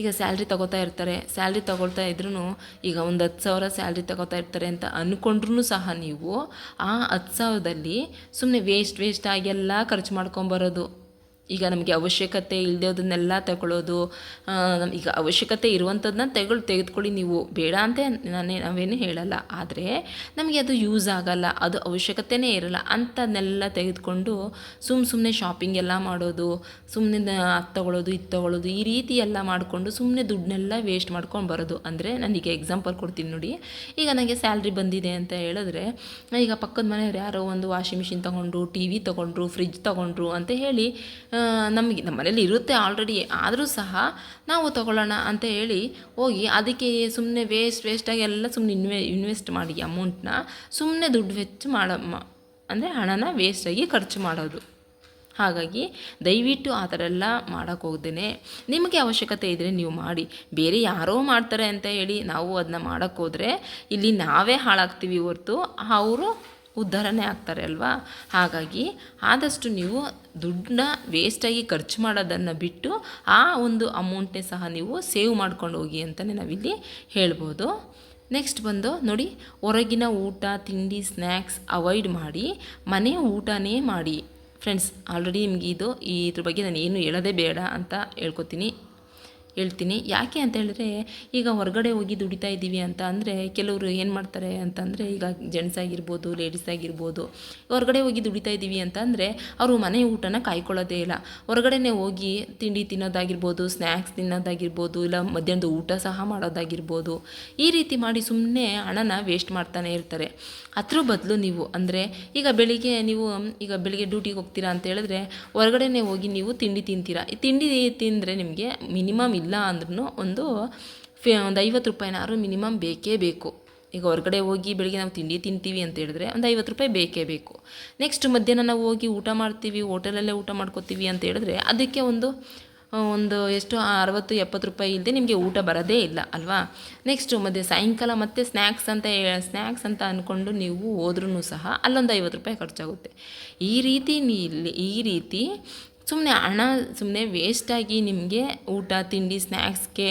ಈಗ ಸ್ಯಾಲ್ರಿ ತಗೋತಾ ಇರ್ತಾರೆ. ಸ್ಯಾಲ್ರಿ ತಗೊಳ್ತಾ ಇದ್ರೂ ಈಗ ಒಂದು ಹತ್ತು ಸಾವಿರ ಸ್ಯಾಲ್ರಿ ತಗೋತಾ ಇರ್ತಾರೆ ಅಂತ ಅಂದ್ಕೊಂಡ್ರೂ ಸಹ ನೀವು ಆ ಹತ್ತು ಸಾವಿರದಲ್ಲಿ ಸುಮ್ಮನೆ ವೇಸ್ಟ್ ವೇಸ್ಟ್ ಆಗಿ ಎಲ್ಲ ಖರ್ಚು ಮಾಡ್ಕೊಂಬರೋದು. ಈಗ ನಮಗೆ ಅವಶ್ಯಕತೆ ಇಲ್ಲದೋದನ್ನೆಲ್ಲ ತಗೊಳ್ಳೋದು ಈಗ ಅವಶ್ಯಕತೆ ಇರುವಂಥದ್ದನ್ನ ತೆಗೊಳ್, ತೆಗೆದುಕೊಳ್ಳಿ ನೀವು. ಬೇಡ ಅಂತ ನಾನೇ, ನಾವೇನು ಹೇಳಲ್ಲ. ಆದರೆ ನಮಗೆ ಅದು ಯೂಸ್ ಆಗಲ್ಲ, ಅದು ಅವಶ್ಯಕತೆಯೇ ಇರಲ್ಲ ಅಂಥದ್ದನ್ನೆಲ್ಲ ತೆಗೆದುಕೊಂಡು ಸುಮ್ಮ ಸುಮ್ಮನೆ ಶಾಪಿಂಗ್ ಎಲ್ಲ ಮಾಡೋದು ಸುಮ್ಮನೆ ಅದು ತೊಗೊಳೋದು ಇದು ತೊಗೊಳೋದು ಈ ರೀತಿ ಎಲ್ಲ ಮಾಡಿಕೊಂಡು ಸುಮ್ಮನೆ ದುಡ್ಡನ್ನೆಲ್ಲ ವೇಸ್ಟ್ ಮಾಡ್ಕೊಂಡು ಬರೋದು. ಅಂದರೆ ನನಗೆ ಎಕ್ಸಾಂಪಲ್ ಕೊಡ್ತೀನಿ ನೋಡಿ. ಈಗ ನನಗೆ ಸ್ಯಾಲ್ರಿ ಬಂದಿದೆ ಅಂತ ಹೇಳಿದ್ರೆ, ಈಗ ಪಕ್ಕದ ಮನೆಯವ್ರು ಯಾರೋ ಒಂದು ವಾಷಿಂಗ್ ಮಿಷಿನ್ ತೊಗೊಂಡ್ರು, ಟಿ ವಿ ತೊಗೊಂಡ್ರು, ಫ್ರಿಜ್ ತೊಗೊಂಡ್ರು ಅಂತ ಹೇಳಿ ನಮಗೆ ನಮ್ಮ ಮನೇಲಿ ಇರುತ್ತೆ ಆಲ್ರೆಡಿ ಆದರೂ ಸಹ ನಾವು ತಗೊಳ್ಳೋಣ ಅಂತ ಹೇಳಿ ಹೋಗಿ ಅದಕ್ಕೆ ಸುಮ್ಮನೆ ವೇಸ್ಟ್ ವೇಸ್ಟಾಗಿ ಎಲ್ಲ ಸುಮ್ಮನೆ ಇನ್ವೆ ಇನ್ವೆಸ್ಟ್ ಮಾಡಿ ಅಮೌಂಟ್ನ ಸುಮ್ಮನೆ ದುಡ್ಡು ವೆಚ್ಚ ಮಾಡೋ ಅಂದರೆ ಹಣನ ವೇಸ್ಟಾಗಿ ಖರ್ಚು ಮಾಡೋದು. ಹಾಗಾಗಿ ದಯವಿಟ್ಟು ಆ ಥರ ಎಲ್ಲ ಮಾಡೋಕ್ಕೆ ಹೋಗ್ದೇ ನಿಮಗೆ ಅವಶ್ಯಕತೆ ಇದ್ದರೆ ನೀವು ಮಾಡಿ. ಬೇರೆ ಯಾರೋ ಮಾಡ್ತಾರೆ ಅಂತ ಹೇಳಿ ನಾವು ಅದನ್ನ ಮಾಡೋಕ್ಕೋದ್ರೆ ಇಲ್ಲಿ ನಾವೇ ಹಾಳಾಗ್ತೀವಿ ಹೊರತು ಅವರು ಉದ್ಧಾರನೇ ಆಗ್ತಾರೆ ಅಲ್ವಾ? ಹಾಗಾಗಿ ಆದಷ್ಟು ನೀವು ದುಡ್ಡನ್ನ ವೇಸ್ಟಾಗಿ ಖರ್ಚು ಮಾಡೋದನ್ನು ಬಿಟ್ಟು ಆ ಒಂದು ಅಮೌಂಟ್ನೇ ಸಹ ನೀವು ಸೇವ್ ಮಾಡ್ಕೊಂಡು ಹೋಗಿ ಅಂತಲೇ ನಾವಿಲ್ಲಿ ಹೇಳ್ಬೋದು. ನೆಕ್ಸ್ಟ್ ಬಂದು ನೋಡಿ, ಹೊರಗಿನ ಊಟ, ತಿಂಡಿ ಸ್ನ್ಯಾಕ್ಸ್ ಅವಾಯ್ಡ್ ಮಾಡಿ, ಮನೆ ಊಟನೇ ಮಾಡಿ. ಫ್ರೆಂಡ್ಸ್ ಆಲ್ರೆಡಿ ನಿಮಗೆ ಇದು ಇದ್ರ ಬಗ್ಗೆ ನಾನು ಏನು ಹೇಳೋದೇ ಬೇಡ ಅಂತ ಹೇಳ್ಕೊತೀನಿ. ಹೇಳ್ತೀನಿ. ಯಾಕೆ ಅಂತ ಹೇಳಿದ್ರೆ, ಈಗ ಹೊರಗಡೆ ಹೋಗಿ ದುಡಿತಾ ಇದ್ದೀವಿ ಅಂತ ಅಂದರೆ, ಕೆಲವರು ಏನು ಮಾಡ್ತಾರೆ ಅಂತಂದರೆ ಈಗ ಜೆಂಟ್ಸ್ ಆಗಿರ್ಬೋದು ಲೇಡೀಸ್ ಆಗಿರ್ಬೋದು, ಹೊರಗಡೆ ಹೋಗಿ ದುಡಿತಾ ಇದ್ದೀವಿ ಅಂತ ಅಂದರೆ, ಅವರು ಮನೆ ಊಟನ ಕಾಯ್ಕೊಳ್ಳೋದೇ ಇಲ್ಲ. ಹೊರಗಡೆನೇ ಹೋಗಿ ತಿಂಡಿ ತಿನ್ನೋದಾಗಿರ್ಬೋದು ಸ್ನ್ಯಾಕ್ಸ್ ತಿನ್ನೋದಾಗಿರ್ಬೋದು, ಇಲ್ಲ ಮಧ್ಯಾಹ್ನದ ಊಟ ಸಹ ಮಾಡೋದಾಗಿರ್ಬೋದು, ಈ ರೀತಿ ಮಾಡಿ ಸುಮ್ಮನೆ ಹಣನ ವೇಸ್ಟ್ ಮಾಡ್ತಾನೆ ಇರ್ತಾರೆ. ಅದ್ರ ಬದಲು ನೀವು ಅಂದರೆ, ಈಗ ಬೆಳಿಗ್ಗೆ ನೀವು, ಈಗ ಬೆಳಿಗ್ಗೆ ಡ್ಯೂಟಿಗೆ ಹೋಗ್ತೀರಾ ಅಂತ ಹೇಳಿದ್ರೆ, ಹೊರಗಡೆನೇ ಹೋಗಿ ನೀವು ತಿಂಡಿ ತಿಂತೀರಾ? ಈ ತಿಂಡಿ ತಿಂದರೆ ನಿಮಗೆ ಮಿನಿಮಮ್ ಇಲ್ಲ ಅಂದ್ರೂ ಒಂದು ಫಿ, ಒಂದು ಐವತ್ತು ರೂಪಾಯಿನಾದ್ರೂ ಮಿನಿಮಮ್ ಬೇಕೇ ಬೇಕು. ಈಗ ಹೊರಗಡೆ ಹೋಗಿ ಬೆಳಿಗ್ಗೆ ನಾವು ತಿಂಡಿ ತಿಂತೀವಿ ಅಂತ ಹೇಳಿದ್ರೆ ಒಂದು ಐವತ್ತು ರೂಪಾಯಿ ಬೇಕೇ ಬೇಕು. ನೆಕ್ಸ್ಟ್ ಮಧ್ಯಾಹ್ನ ನಾವು ಹೋಗಿ ಊಟ ಮಾಡ್ತೀವಿ, ಹೋಟೆಲಲ್ಲೇ ಊಟ ಮಾಡ್ಕೋತೀವಿ ಅಂತ ಹೇಳಿದ್ರೆ ಅದಕ್ಕೆ ಒಂದು ಒಂದು ಎಷ್ಟು, ಅರವತ್ತು, ಎಪ್ಪತ್ತು ರೂಪಾಯಿ ಇಲ್ಲದೆ ನಿಮಗೆ ಊಟ ಬರೋದೇ ಇಲ್ಲ, ಅಲ್ವಾ? ನೆಕ್ಸ್ಟು ಮತ್ತು ಸಾಯಂಕಾಲ ಮತ್ತೆ ಸ್ನ್ಯಾಕ್ಸ್ ಅಂತ ಸ್ನ್ಯಾಕ್ಸ್ ಅಂತ ಅಂದ್ಕೊಂಡು ನೀವು ಹೋದ್ರೂ ಸಹ ಅಲ್ಲೊಂದು ಐವತ್ತು ರೂಪಾಯಿ ಖರ್ಚಾಗುತ್ತೆ. ಈ ರೀತಿ ಇಲ್ಲಿ, ಈ ರೀತಿ ಸುಮ್ಮನೆ ಹಣ ಸುಮ್ಮನೆ ವೇಸ್ಟಾಗಿ ನಿಮಗೆ ಊಟ, ತಿಂಡಿ ಸ್ನ್ಯಾಕ್ಸ್ಗೆ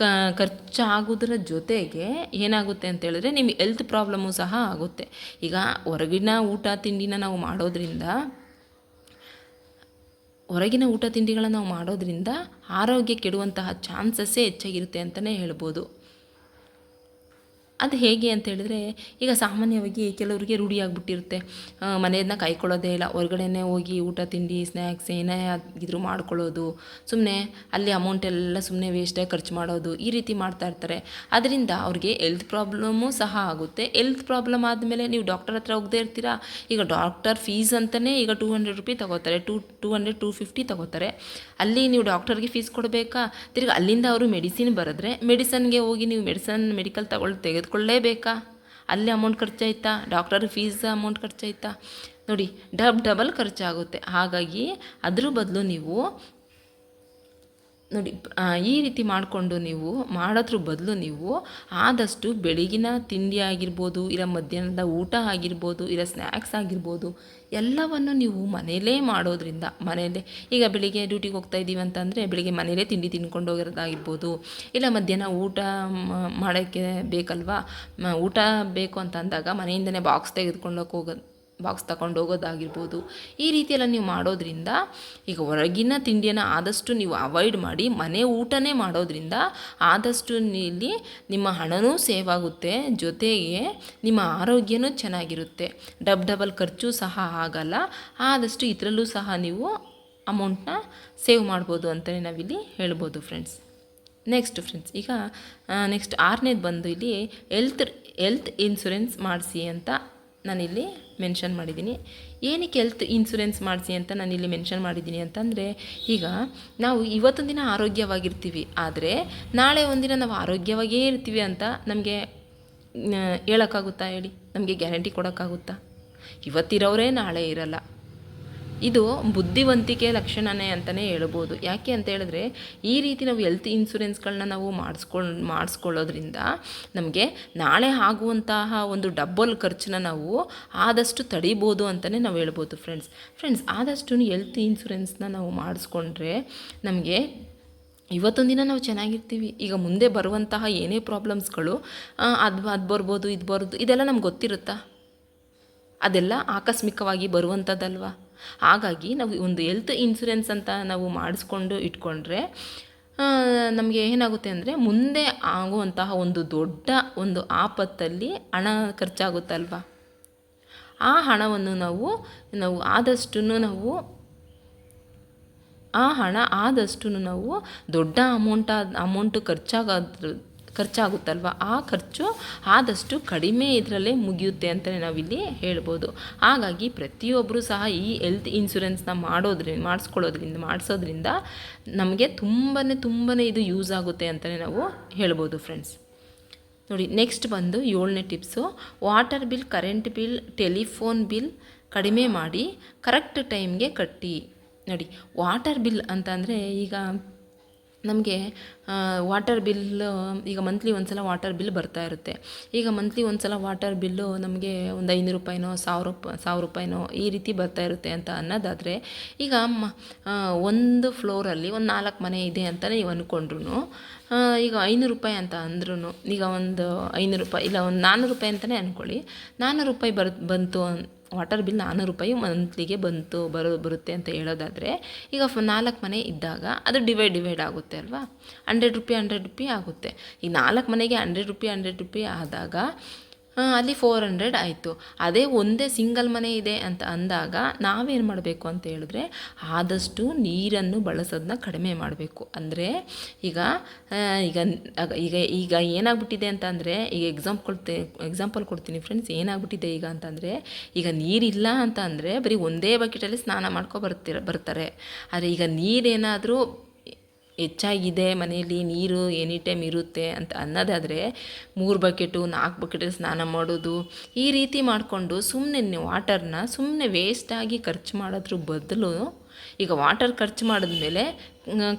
ಕ, ಖರ್ಚಾಗೋದ್ರ ಜೊತೆಗೆ ಏನಾಗುತ್ತೆ ಅಂತ ಹೇಳಿದ್ರೆ ನಿಮಗೆ ಹೆಲ್ತ್ ಪ್ರಾಬ್ಲಮ್ಮು ಸಹ ಆಗುತ್ತೆ. ಈಗ ಹೊರಗಿನ ಊಟ, ತಿಂಡಿನ ನಾವು ಮಾಡೋದ್ರಿಂದ, ಹೊರಗಿನ ಊಟ, ತಿಂಡಿಗಳನ್ನು ನಾವು ಮಾಡೋದ್ರಿಂದ ಆರೋಗ್ಯ ಕೆಡುವಂತಹ ಚಾನ್ಸಸ್ಸೇ ಹೆಚ್ಚಾಗಿರುತ್ತೆ ಅಂತಲೇ ಹೇಳ್ಬೋದು. ಅದು ಹೇಗೆ ಅಂತ ಹೇಳಿದ್ರೆ, ಈಗ ಸಾಮಾನ್ಯವಾಗಿ ಕೆಲವರಿಗೆ ರೂಢಿಯಾಗ್ಬಿಟ್ಟಿರುತ್ತೆ ಮನೆಯನ್ನ ಕಾಯ್ಕೊಳ್ಳೋದೇ ಇಲ್ಲ. ಹೊರಗಡೆನೇ ಹೋಗಿ ಊಟ, ತಿಂಡಿ ಸ್ನ್ಯಾಕ್ಸ್ ಏನೇ ಇದ್ರೂ ಮಾಡ್ಕೊಳ್ಳೋದು. ಸುಮ್ಮನೆ ಅಲ್ಲಿ ಅಮೌಂಟ್ ಎಲ್ಲ ಸುಮ್ಮನೆ ವೇಸ್ಟಾಗಿ ಖರ್ಚು ಮಾಡೋದು ಈ ರೀತಿ ಮಾಡ್ತಾ ಇರ್ತಾರೆ. ಅದರಿಂದ ಅವ್ರಿಗೆ ಹೆಲ್ತ್ ಪ್ರಾಬ್ಲಮ್ಮು ಸಹ ಆಗುತ್ತೆ. ಹೆಲ್ತ್ ಪ್ರಾಬ್ಲಮ್ ಆದಮೇಲೆ ನೀವು ಡಾಕ್ಟರ್ ಹತ್ರ ಹೋಗದೇ ಇರ್ತೀರಾ? ಈಗ ಡಾಕ್ಟರ್ ಫೀಸ್ ಅಂತಲೇ ಈಗ ಟೂ ಹಂಡ್ರೆಡ್ ರುಪಿ ತಗೋತಾರೆ. Two two hundred two fifty ತಗೋತಾರೆ. ಅಲ್ಲಿ ನೀವು ಡಾಕ್ಟರ್ಗೆ ಫೀಸ್ ಕೊಡಬೇಕಾ? ತಿರ್ಗಿ ಅಲ್ಲಿಂದ ಅವರು ಮೆಡಿಸಿನ್ ಬರೆದ್ರೆ ಮೆಡಿಸನ್ಗೆ ಹೋಗಿ ನೀವು ಮೆಡಿಸನ್ ಮೆಡಿಕಲ್ ತಗೊಳ್ಳಿ ತೆಗೆದುಕೊಳ್ಳೇಬೇಕಾ ಅಲ್ಲಿ ಅಮೌಂಟ್ ಖರ್ಚಾಯ್ತಾ? ಡಾಕ್ಟರ್ ಫೀಸ್ ಅಮೌಂಟ್ ಖರ್ಚಾಯ್ತಾ? ನೋಡಿ, ಡಬ್ ಡಬಲ್ ಖರ್ಚಾಗುತ್ತೆ. ಹಾಗಾಗಿ ಅದ್ರ ಬದಲು ನೀವು ನೋಡಿ ಈ ರೀತಿ ಮಾಡಿಕೊಂಡು ನೀವು, ಮಾಡೋದ್ರ ಬದಲು ನೀವು ಆದಷ್ಟು ಬೆಳಗಿನ ತಿಂಡಿ ಆಗಿರ್ಬೋದು, ಇಲ್ಲ ಮಧ್ಯಾಹ್ನದ ಊಟ ಆಗಿರ್ಬೋದು, ಇಲ್ಲ ಸ್ನ್ಯಾಕ್ಸ್ ಆಗಿರ್ಬೋದು, ಎಲ್ಲವನ್ನು ನೀವು ಮನೆಯಲ್ಲೇ ಮಾಡೋದ್ರಿಂದ, ಮನೆಯಲ್ಲೇ, ಈಗ ಬೆಳಿಗ್ಗೆ ಡ್ಯೂಟಿಗೆ ಹೋಗ್ತಾ ಇದ್ದೀವಿ ಅಂತಂದರೆ ಬೆಳಿಗ್ಗೆ ಮನೆಯಲ್ಲೇ ತಿಂಡಿ ತಿನ್ಕೊಂಡು ಹೋಗಿರೋದಾಗಿರ್ಬೋದು, ಇಲ್ಲ ಮಧ್ಯಾಹ್ನ ಊಟ ಮಾಡೋಕ್ಕೆ ಬೇಕಲ್ವಾ ಊಟ ಬೇಕು ಅಂತ ಅಂದಾಗ ಮನೆಯಿಂದನೇ ಬಾಕ್ಸ್ ತೆಗೆದುಕೊಂಡೋಗಿ ಹೋಗೋದು ಬಾಕ್ಸ್ ತಗೊಂಡು ಹೋಗೋದಾಗಿರ್ಬೋದು. ಈ ರೀತಿಯೆಲ್ಲ ನೀವು ಮಾಡೋದ್ರಿಂದ ಈಗ ಹೊರಗಿನ ತಿಂಡಿಯನ್ನು ಆದಷ್ಟು ನೀವು ಅವಾಯ್ಡ್ ಮಾಡಿ, ಮನೆ ಊಟನೇ ಮಾಡೋದ್ರಿಂದ ಆದಷ್ಟು ಇಲ್ಲಿ ನಿಮ್ಮ ಹಣವೂ ಸೇವ್ ಆಗುತ್ತೆ. ಜೊತೆಗೆ ನಿಮ್ಮ ಆರೋಗ್ಯನೂ ಚೆನ್ನಾಗಿರುತ್ತೆ. ಡಬ್ ಡಬಲ್ ಖರ್ಚು ಸಹ ಆಗಲ್ಲ. ಆದಷ್ಟು ಇದರಲ್ಲೂ ಸಹ ನೀವು ಅಮೌಂಟ್ನ ಸೇವ್ ಮಾಡ್ಬೋದು ಅಂತಲೇ ನಾವಿಲ್ಲಿ ಹೇಳ್ಬೋದು ಫ್ರೆಂಡ್ಸ್ ನೆಕ್ಸ್ಟ್ ಫ್ರೆಂಡ್ಸ್ ಈಗ ನೆಕ್ಸ್ಟ್ ಆರನೇದು ಬಂದು ಇಲ್ಲಿ ಎಲ್ತ್ ಎಲ್ತ್ ಇನ್ಸುರೆನ್ಸ್ ಮಾಡಿಸಿ ಅಂತ ನಾನಿಲ್ಲಿ ಮೆನ್ಷನ್ ಮಾಡಿದ್ದೀನಿ. ಏನಕ್ಕೆ ಹೆಲ್ತ್ ಇನ್ಸೂರೆನ್ಸ್ ಮಾಡಿಸಿ ಅಂತ ನಾನು ಇಲ್ಲಿ ಮೆನ್ಷನ್ ಮಾಡಿದ್ದೀನಿ ಅಂತಂದರೆ, ಈಗ ನಾವು ಇವತ್ತೊಂದು ದಿನ ಆರೋಗ್ಯವಾಗಿರ್ತೀವಿ, ಆದರೆ ನಾಳೆ ಒಂದಿನ ನಾವು ಆರೋಗ್ಯವಾಗೇ ಇರ್ತೀವಿ ಅಂತ ನಮಗೆ ಹೇಳೋಕ್ಕಾಗುತ್ತಾ ಹೇಳಿ? ನಮಗೆ ಗ್ಯಾರಂಟಿ ಕೊಡೋಕ್ಕಾಗುತ್ತಾ? ಇವತ್ತಿರೋರೇ ನಾಳೆ ಇರಲ್ಲ. ಇದು ಬುದ್ಧಿವಂತಿಕೆ ಲಕ್ಷಣನೇ ಅಂತಲೇ ಹೇಳ್ಬೋದು. ಯಾಕೆ ಅಂತ ಹೇಳಿದ್ರೆ, ಈ ರೀತಿ ನಾವು ಹೆಲ್ತ್ ಇನ್ಸೂರೆನ್ಸ್ಗಳನ್ನ ನಾವು ಮಾಡಿಸ್ಕೊಂಡು ಮಾಡಿಸ್ಕೊಳ್ಳೋದ್ರಿಂದ ನಮಗೆ ನಾಳೆ ಆಗುವಂತಹ ಒಂದು ಡಬ್ಬಲ್ ಖರ್ಚನ್ನ ನಾವು ಆದಷ್ಟು ತಡಿಬೋದು ಅಂತಲೇ ನಾವು ಹೇಳ್ಬೋದು ಫ್ರೆಂಡ್ಸ್ ಫ್ರೆಂಡ್ಸ್ ಆದಷ್ಟು ಹೆಲ್ತ್ ಇನ್ಸೂರೆನ್ಸ್ನ ನಾವು ಮಾಡಿಸ್ಕೊಂಡ್ರೆ ನಮಗೆ ಇವತ್ತೊಂದು ದಿನ ನಾವು ಚೆನ್ನಾಗಿರ್ತೀವಿ. ಈಗ ಮುಂದೆ ಬರುವಂತಹ ಏನೇ ಪ್ರಾಬ್ಲಮ್ಸ್ಗಳು ಅದು ಅದು ಬರ್ಬೋದು, ಇದು ಬರ್ಬೋದು ಇದೆಲ್ಲ ನಮ್ಗೆ ಗೊತ್ತಿರುತ್ತಾ? ಅದೆಲ್ಲ ಆಕಸ್ಮಿಕವಾಗಿ ಬರುವಂಥದ್ದಲ್ವಾ ಹಾಗಾಗಿ ನಾವು ಒಂದು ಹೆಲ್ತ್ ಇನ್ಸುರೆನ್ಸ್ ಅಂತ ನಾವು ಮಾಡಿಸ್ಕೊಂಡು ಇಟ್ಕೊಂಡ್ರೆ ನಮಗೆ ಏನಾಗುತ್ತೆ ಅಂದರೆ ಮುಂದೆ ಆಗುವಂತಹ ಒಂದು ದೊಡ್ಡ ಒಂದು ಆಪತ್ತಲ್ಲಿ ಹಣ ಖರ್ಚಾಗುತ್ತಲ್ವ? ಆ ಹಣವನ್ನು ನಾವು ನಾವು ಆದಷ್ಟು ನಾವು, ಆ ಹಣ ಆದಷ್ಟು ನಾವು ದೊಡ್ಡ ಅಮೌಂಟ ಅಮೌಂಟು ಖರ್ಚಾಗೋದ್ರ ಖರ್ಚಾಗುತ್ತಲ್ವ? ಆ ಖರ್ಚು ಆದಷ್ಟು ಕಡಿಮೆ ಇದರಲ್ಲೇ ಮುಗಿಯುತ್ತೆ ಅಂತಲೇ ನಾವಿಲ್ಲಿ ಹೇಳ್ಬೋದು. ಹಾಗಾಗಿ ಪ್ರತಿಯೊಬ್ಬರು ಸಹ ಈ ಹೆಲ್ತ್ ಇನ್ಸೂರೆನ್ಸ್ನ ಮಾಡೋದ್ರಿಂದ ಮಾಡಿಸ್ಕೊಳ್ಳೋದ್ರಿಂದ, ಮಾಡಿಸೋದ್ರಿಂದ ನಮಗೆ ತುಂಬಾ ತುಂಬಾ ಇದು ಯೂಸ್ ಆಗುತ್ತೆ ಅಂತಲೇ ನಾವು ಹೇಳ್ಬೋದು ಫ್ರೆಂಡ್ಸ್ ನೋಡಿ ನೆಕ್ಸ್ಟ್ ಬಂದು ಏಳನೇ tips water bill current bill telephone bill ಕಡಿಮೆ ಮಾಡಿ ಕರೆಕ್ಟ್ ಟೈಮ್ಗೆ ಕಟ್ಟಿ. ನೋಡಿ ವಾಟರ್ ಬಿಲ್ ಅಂತಂದರೆ ಈಗ ನಮಗೆ ವಾಟರ್ ಬಿಲ್ಲು ಈಗ ಮಂತ್ಲಿ ಒಂದು ಸಲ ವಾಟರ್ ಬಿಲ್ ಬರ್ತಾ ಇರುತ್ತೆ. ಈಗ ಮಂತ್ಲಿ ಒಂದು ಸಲ ವಾಟರ್ ಬಿಲ್ಲು ನಮಗೆ ಒಂದು ಐನೂರು ರೂಪಾಯಿನೋ, ಸಾವಿರ ರೂಪಾಯಿ ಸಾವಿರ ರೂಪಾಯಿನೋ ಈ ರೀತಿ ಬರ್ತಾ ಇರುತ್ತೆ ಅಂತ ಅನ್ನೋದಾದರೆ, ಈಗ ಮ ಒಂದು ಫ್ಲೋರಲ್ಲಿ ಒಂದು ನಾಲ್ಕು ಮನೆ ಇದೆ ಅಂತ ನೀವು ಅಂದ್ಕೊಂಡ್ರು ಈಗ ಐನೂರು ರೂಪಾಯಿ ಅಂತ ಅಂದ್ರೂ ಈಗ ಒಂದು ಐನೂರು ರೂಪಾಯಿ, ಇಲ್ಲ ಒಂದು ನಾನ್ನೂರು ರೂಪಾಯಿ ಅಂತಲೇ ಅಂದ್ಕೊಳ್ಳಿ ನಾನ್ನೂರು ರೂಪಾಯಿ ಬರ್, ಬಂತು ವಾಟರ್ ಬಿಲ್ ನಾನ್ನೂರು ರೂಪಾಯಿ ಮಂತ್ಲಿಗೆ ಬಂತು, ಬರೋ, ಬರುತ್ತೆ ಅಂತ ಹೇಳೋದಾದರೆ, ಈಗ ನಾಲ್ಕು ಮನೆ ಇದ್ದಾಗ ಅದು ಡಿವೈಡ್ ಡಿವೈಡ್ ಆಗುತ್ತೆ ಅಲ್ವಾ? ಹಂಡ್ರೆಡ್ ರುಪಿ ಹಂಡ್ರೆಡ್ ರುಪಿ ಆಗುತ್ತೆ. ಈ ನಾಲ್ಕು ಮನೆಗೆ ಹಂಡ್ರೆಡ್ ರುಪಿ ಹಂಡ್ರೆಡ್ ರುಪಿ ಆದಾಗ ಅಲ್ಲಿ ಫೋರ್ ಹಂಡ್ರೆಡ್ ಆಯಿತು. ಅದೇ ಒಂದೇ ಸಿಂಗಲ್ ಮನೆ ಇದೆ ಅಂತ ಅಂದಾಗ ನಾವೇನು ಮಾಡಬೇಕು ಅಂತ ಹೇಳಿದ್ರೆ ಆದಷ್ಟು ನೀರನ್ನು ಬಳಸೋದನ್ನ ಕಡಿಮೆ ಮಾಡಬೇಕು. ಅಂದರೆ ಈಗ ಈಗ ಈಗ ಈಗ ಏನಾಗ್ಬಿಟ್ಟಿದೆ ಅಂತ ಅಂದರೆ, ಈಗ ಎಕ್ಸಾಂಪಲ್ ಎಕ್ಸಾಂಪಲ್ ಕೊಡ್ತೀನಿ ಫ್ರೆಂಡ್ಸ್ ಏನಾಗ್ಬಿಟ್ಟಿದೆ ಈಗ ಅಂತಂದರೆ ಈಗ ನೀರಿಲ್ಲ ಅಂತ ಅಂದರೆ ಬರೀ ಒಂದೇ ಬಕೆಟಲ್ಲಿ ಸ್ನಾನ ಮಾಡ್ಕೊ ಬರ್ತಿರ, ಬರ್ತಾರೆ. ಆದರೆ ಈಗ ನೀರೇನಾದರೂ ಹೆಚ್ಚಾಗಿದೆ, ಮನೆಯಲ್ಲಿ ನೀರು ಎನಿ ಟೈಮ್ ಇರುತ್ತೆ ಅಂತ ಅನ್ನೋದಾದರೆ ಮೂರು ಬಕೆಟು ನಾಲ್ಕು ಬಕೆಟ್ ಸ್ನಾನ ಮಾಡೋದು, ಈ ರೀತಿ ಮಾಡಿಕೊಂಡು ಸುಮ್ಮನೆ ವಾಟರ್ನ ಸುಮ್ಮನೆ ವೇಸ್ಟಾಗಿ ಖರ್ಚು ಮಾಡೋದ್ರ ಬದಲು ಈಗ ವಾಟರ್ ಖರ್ಚು ಮಾಡಿದ್ಮೇಲೆ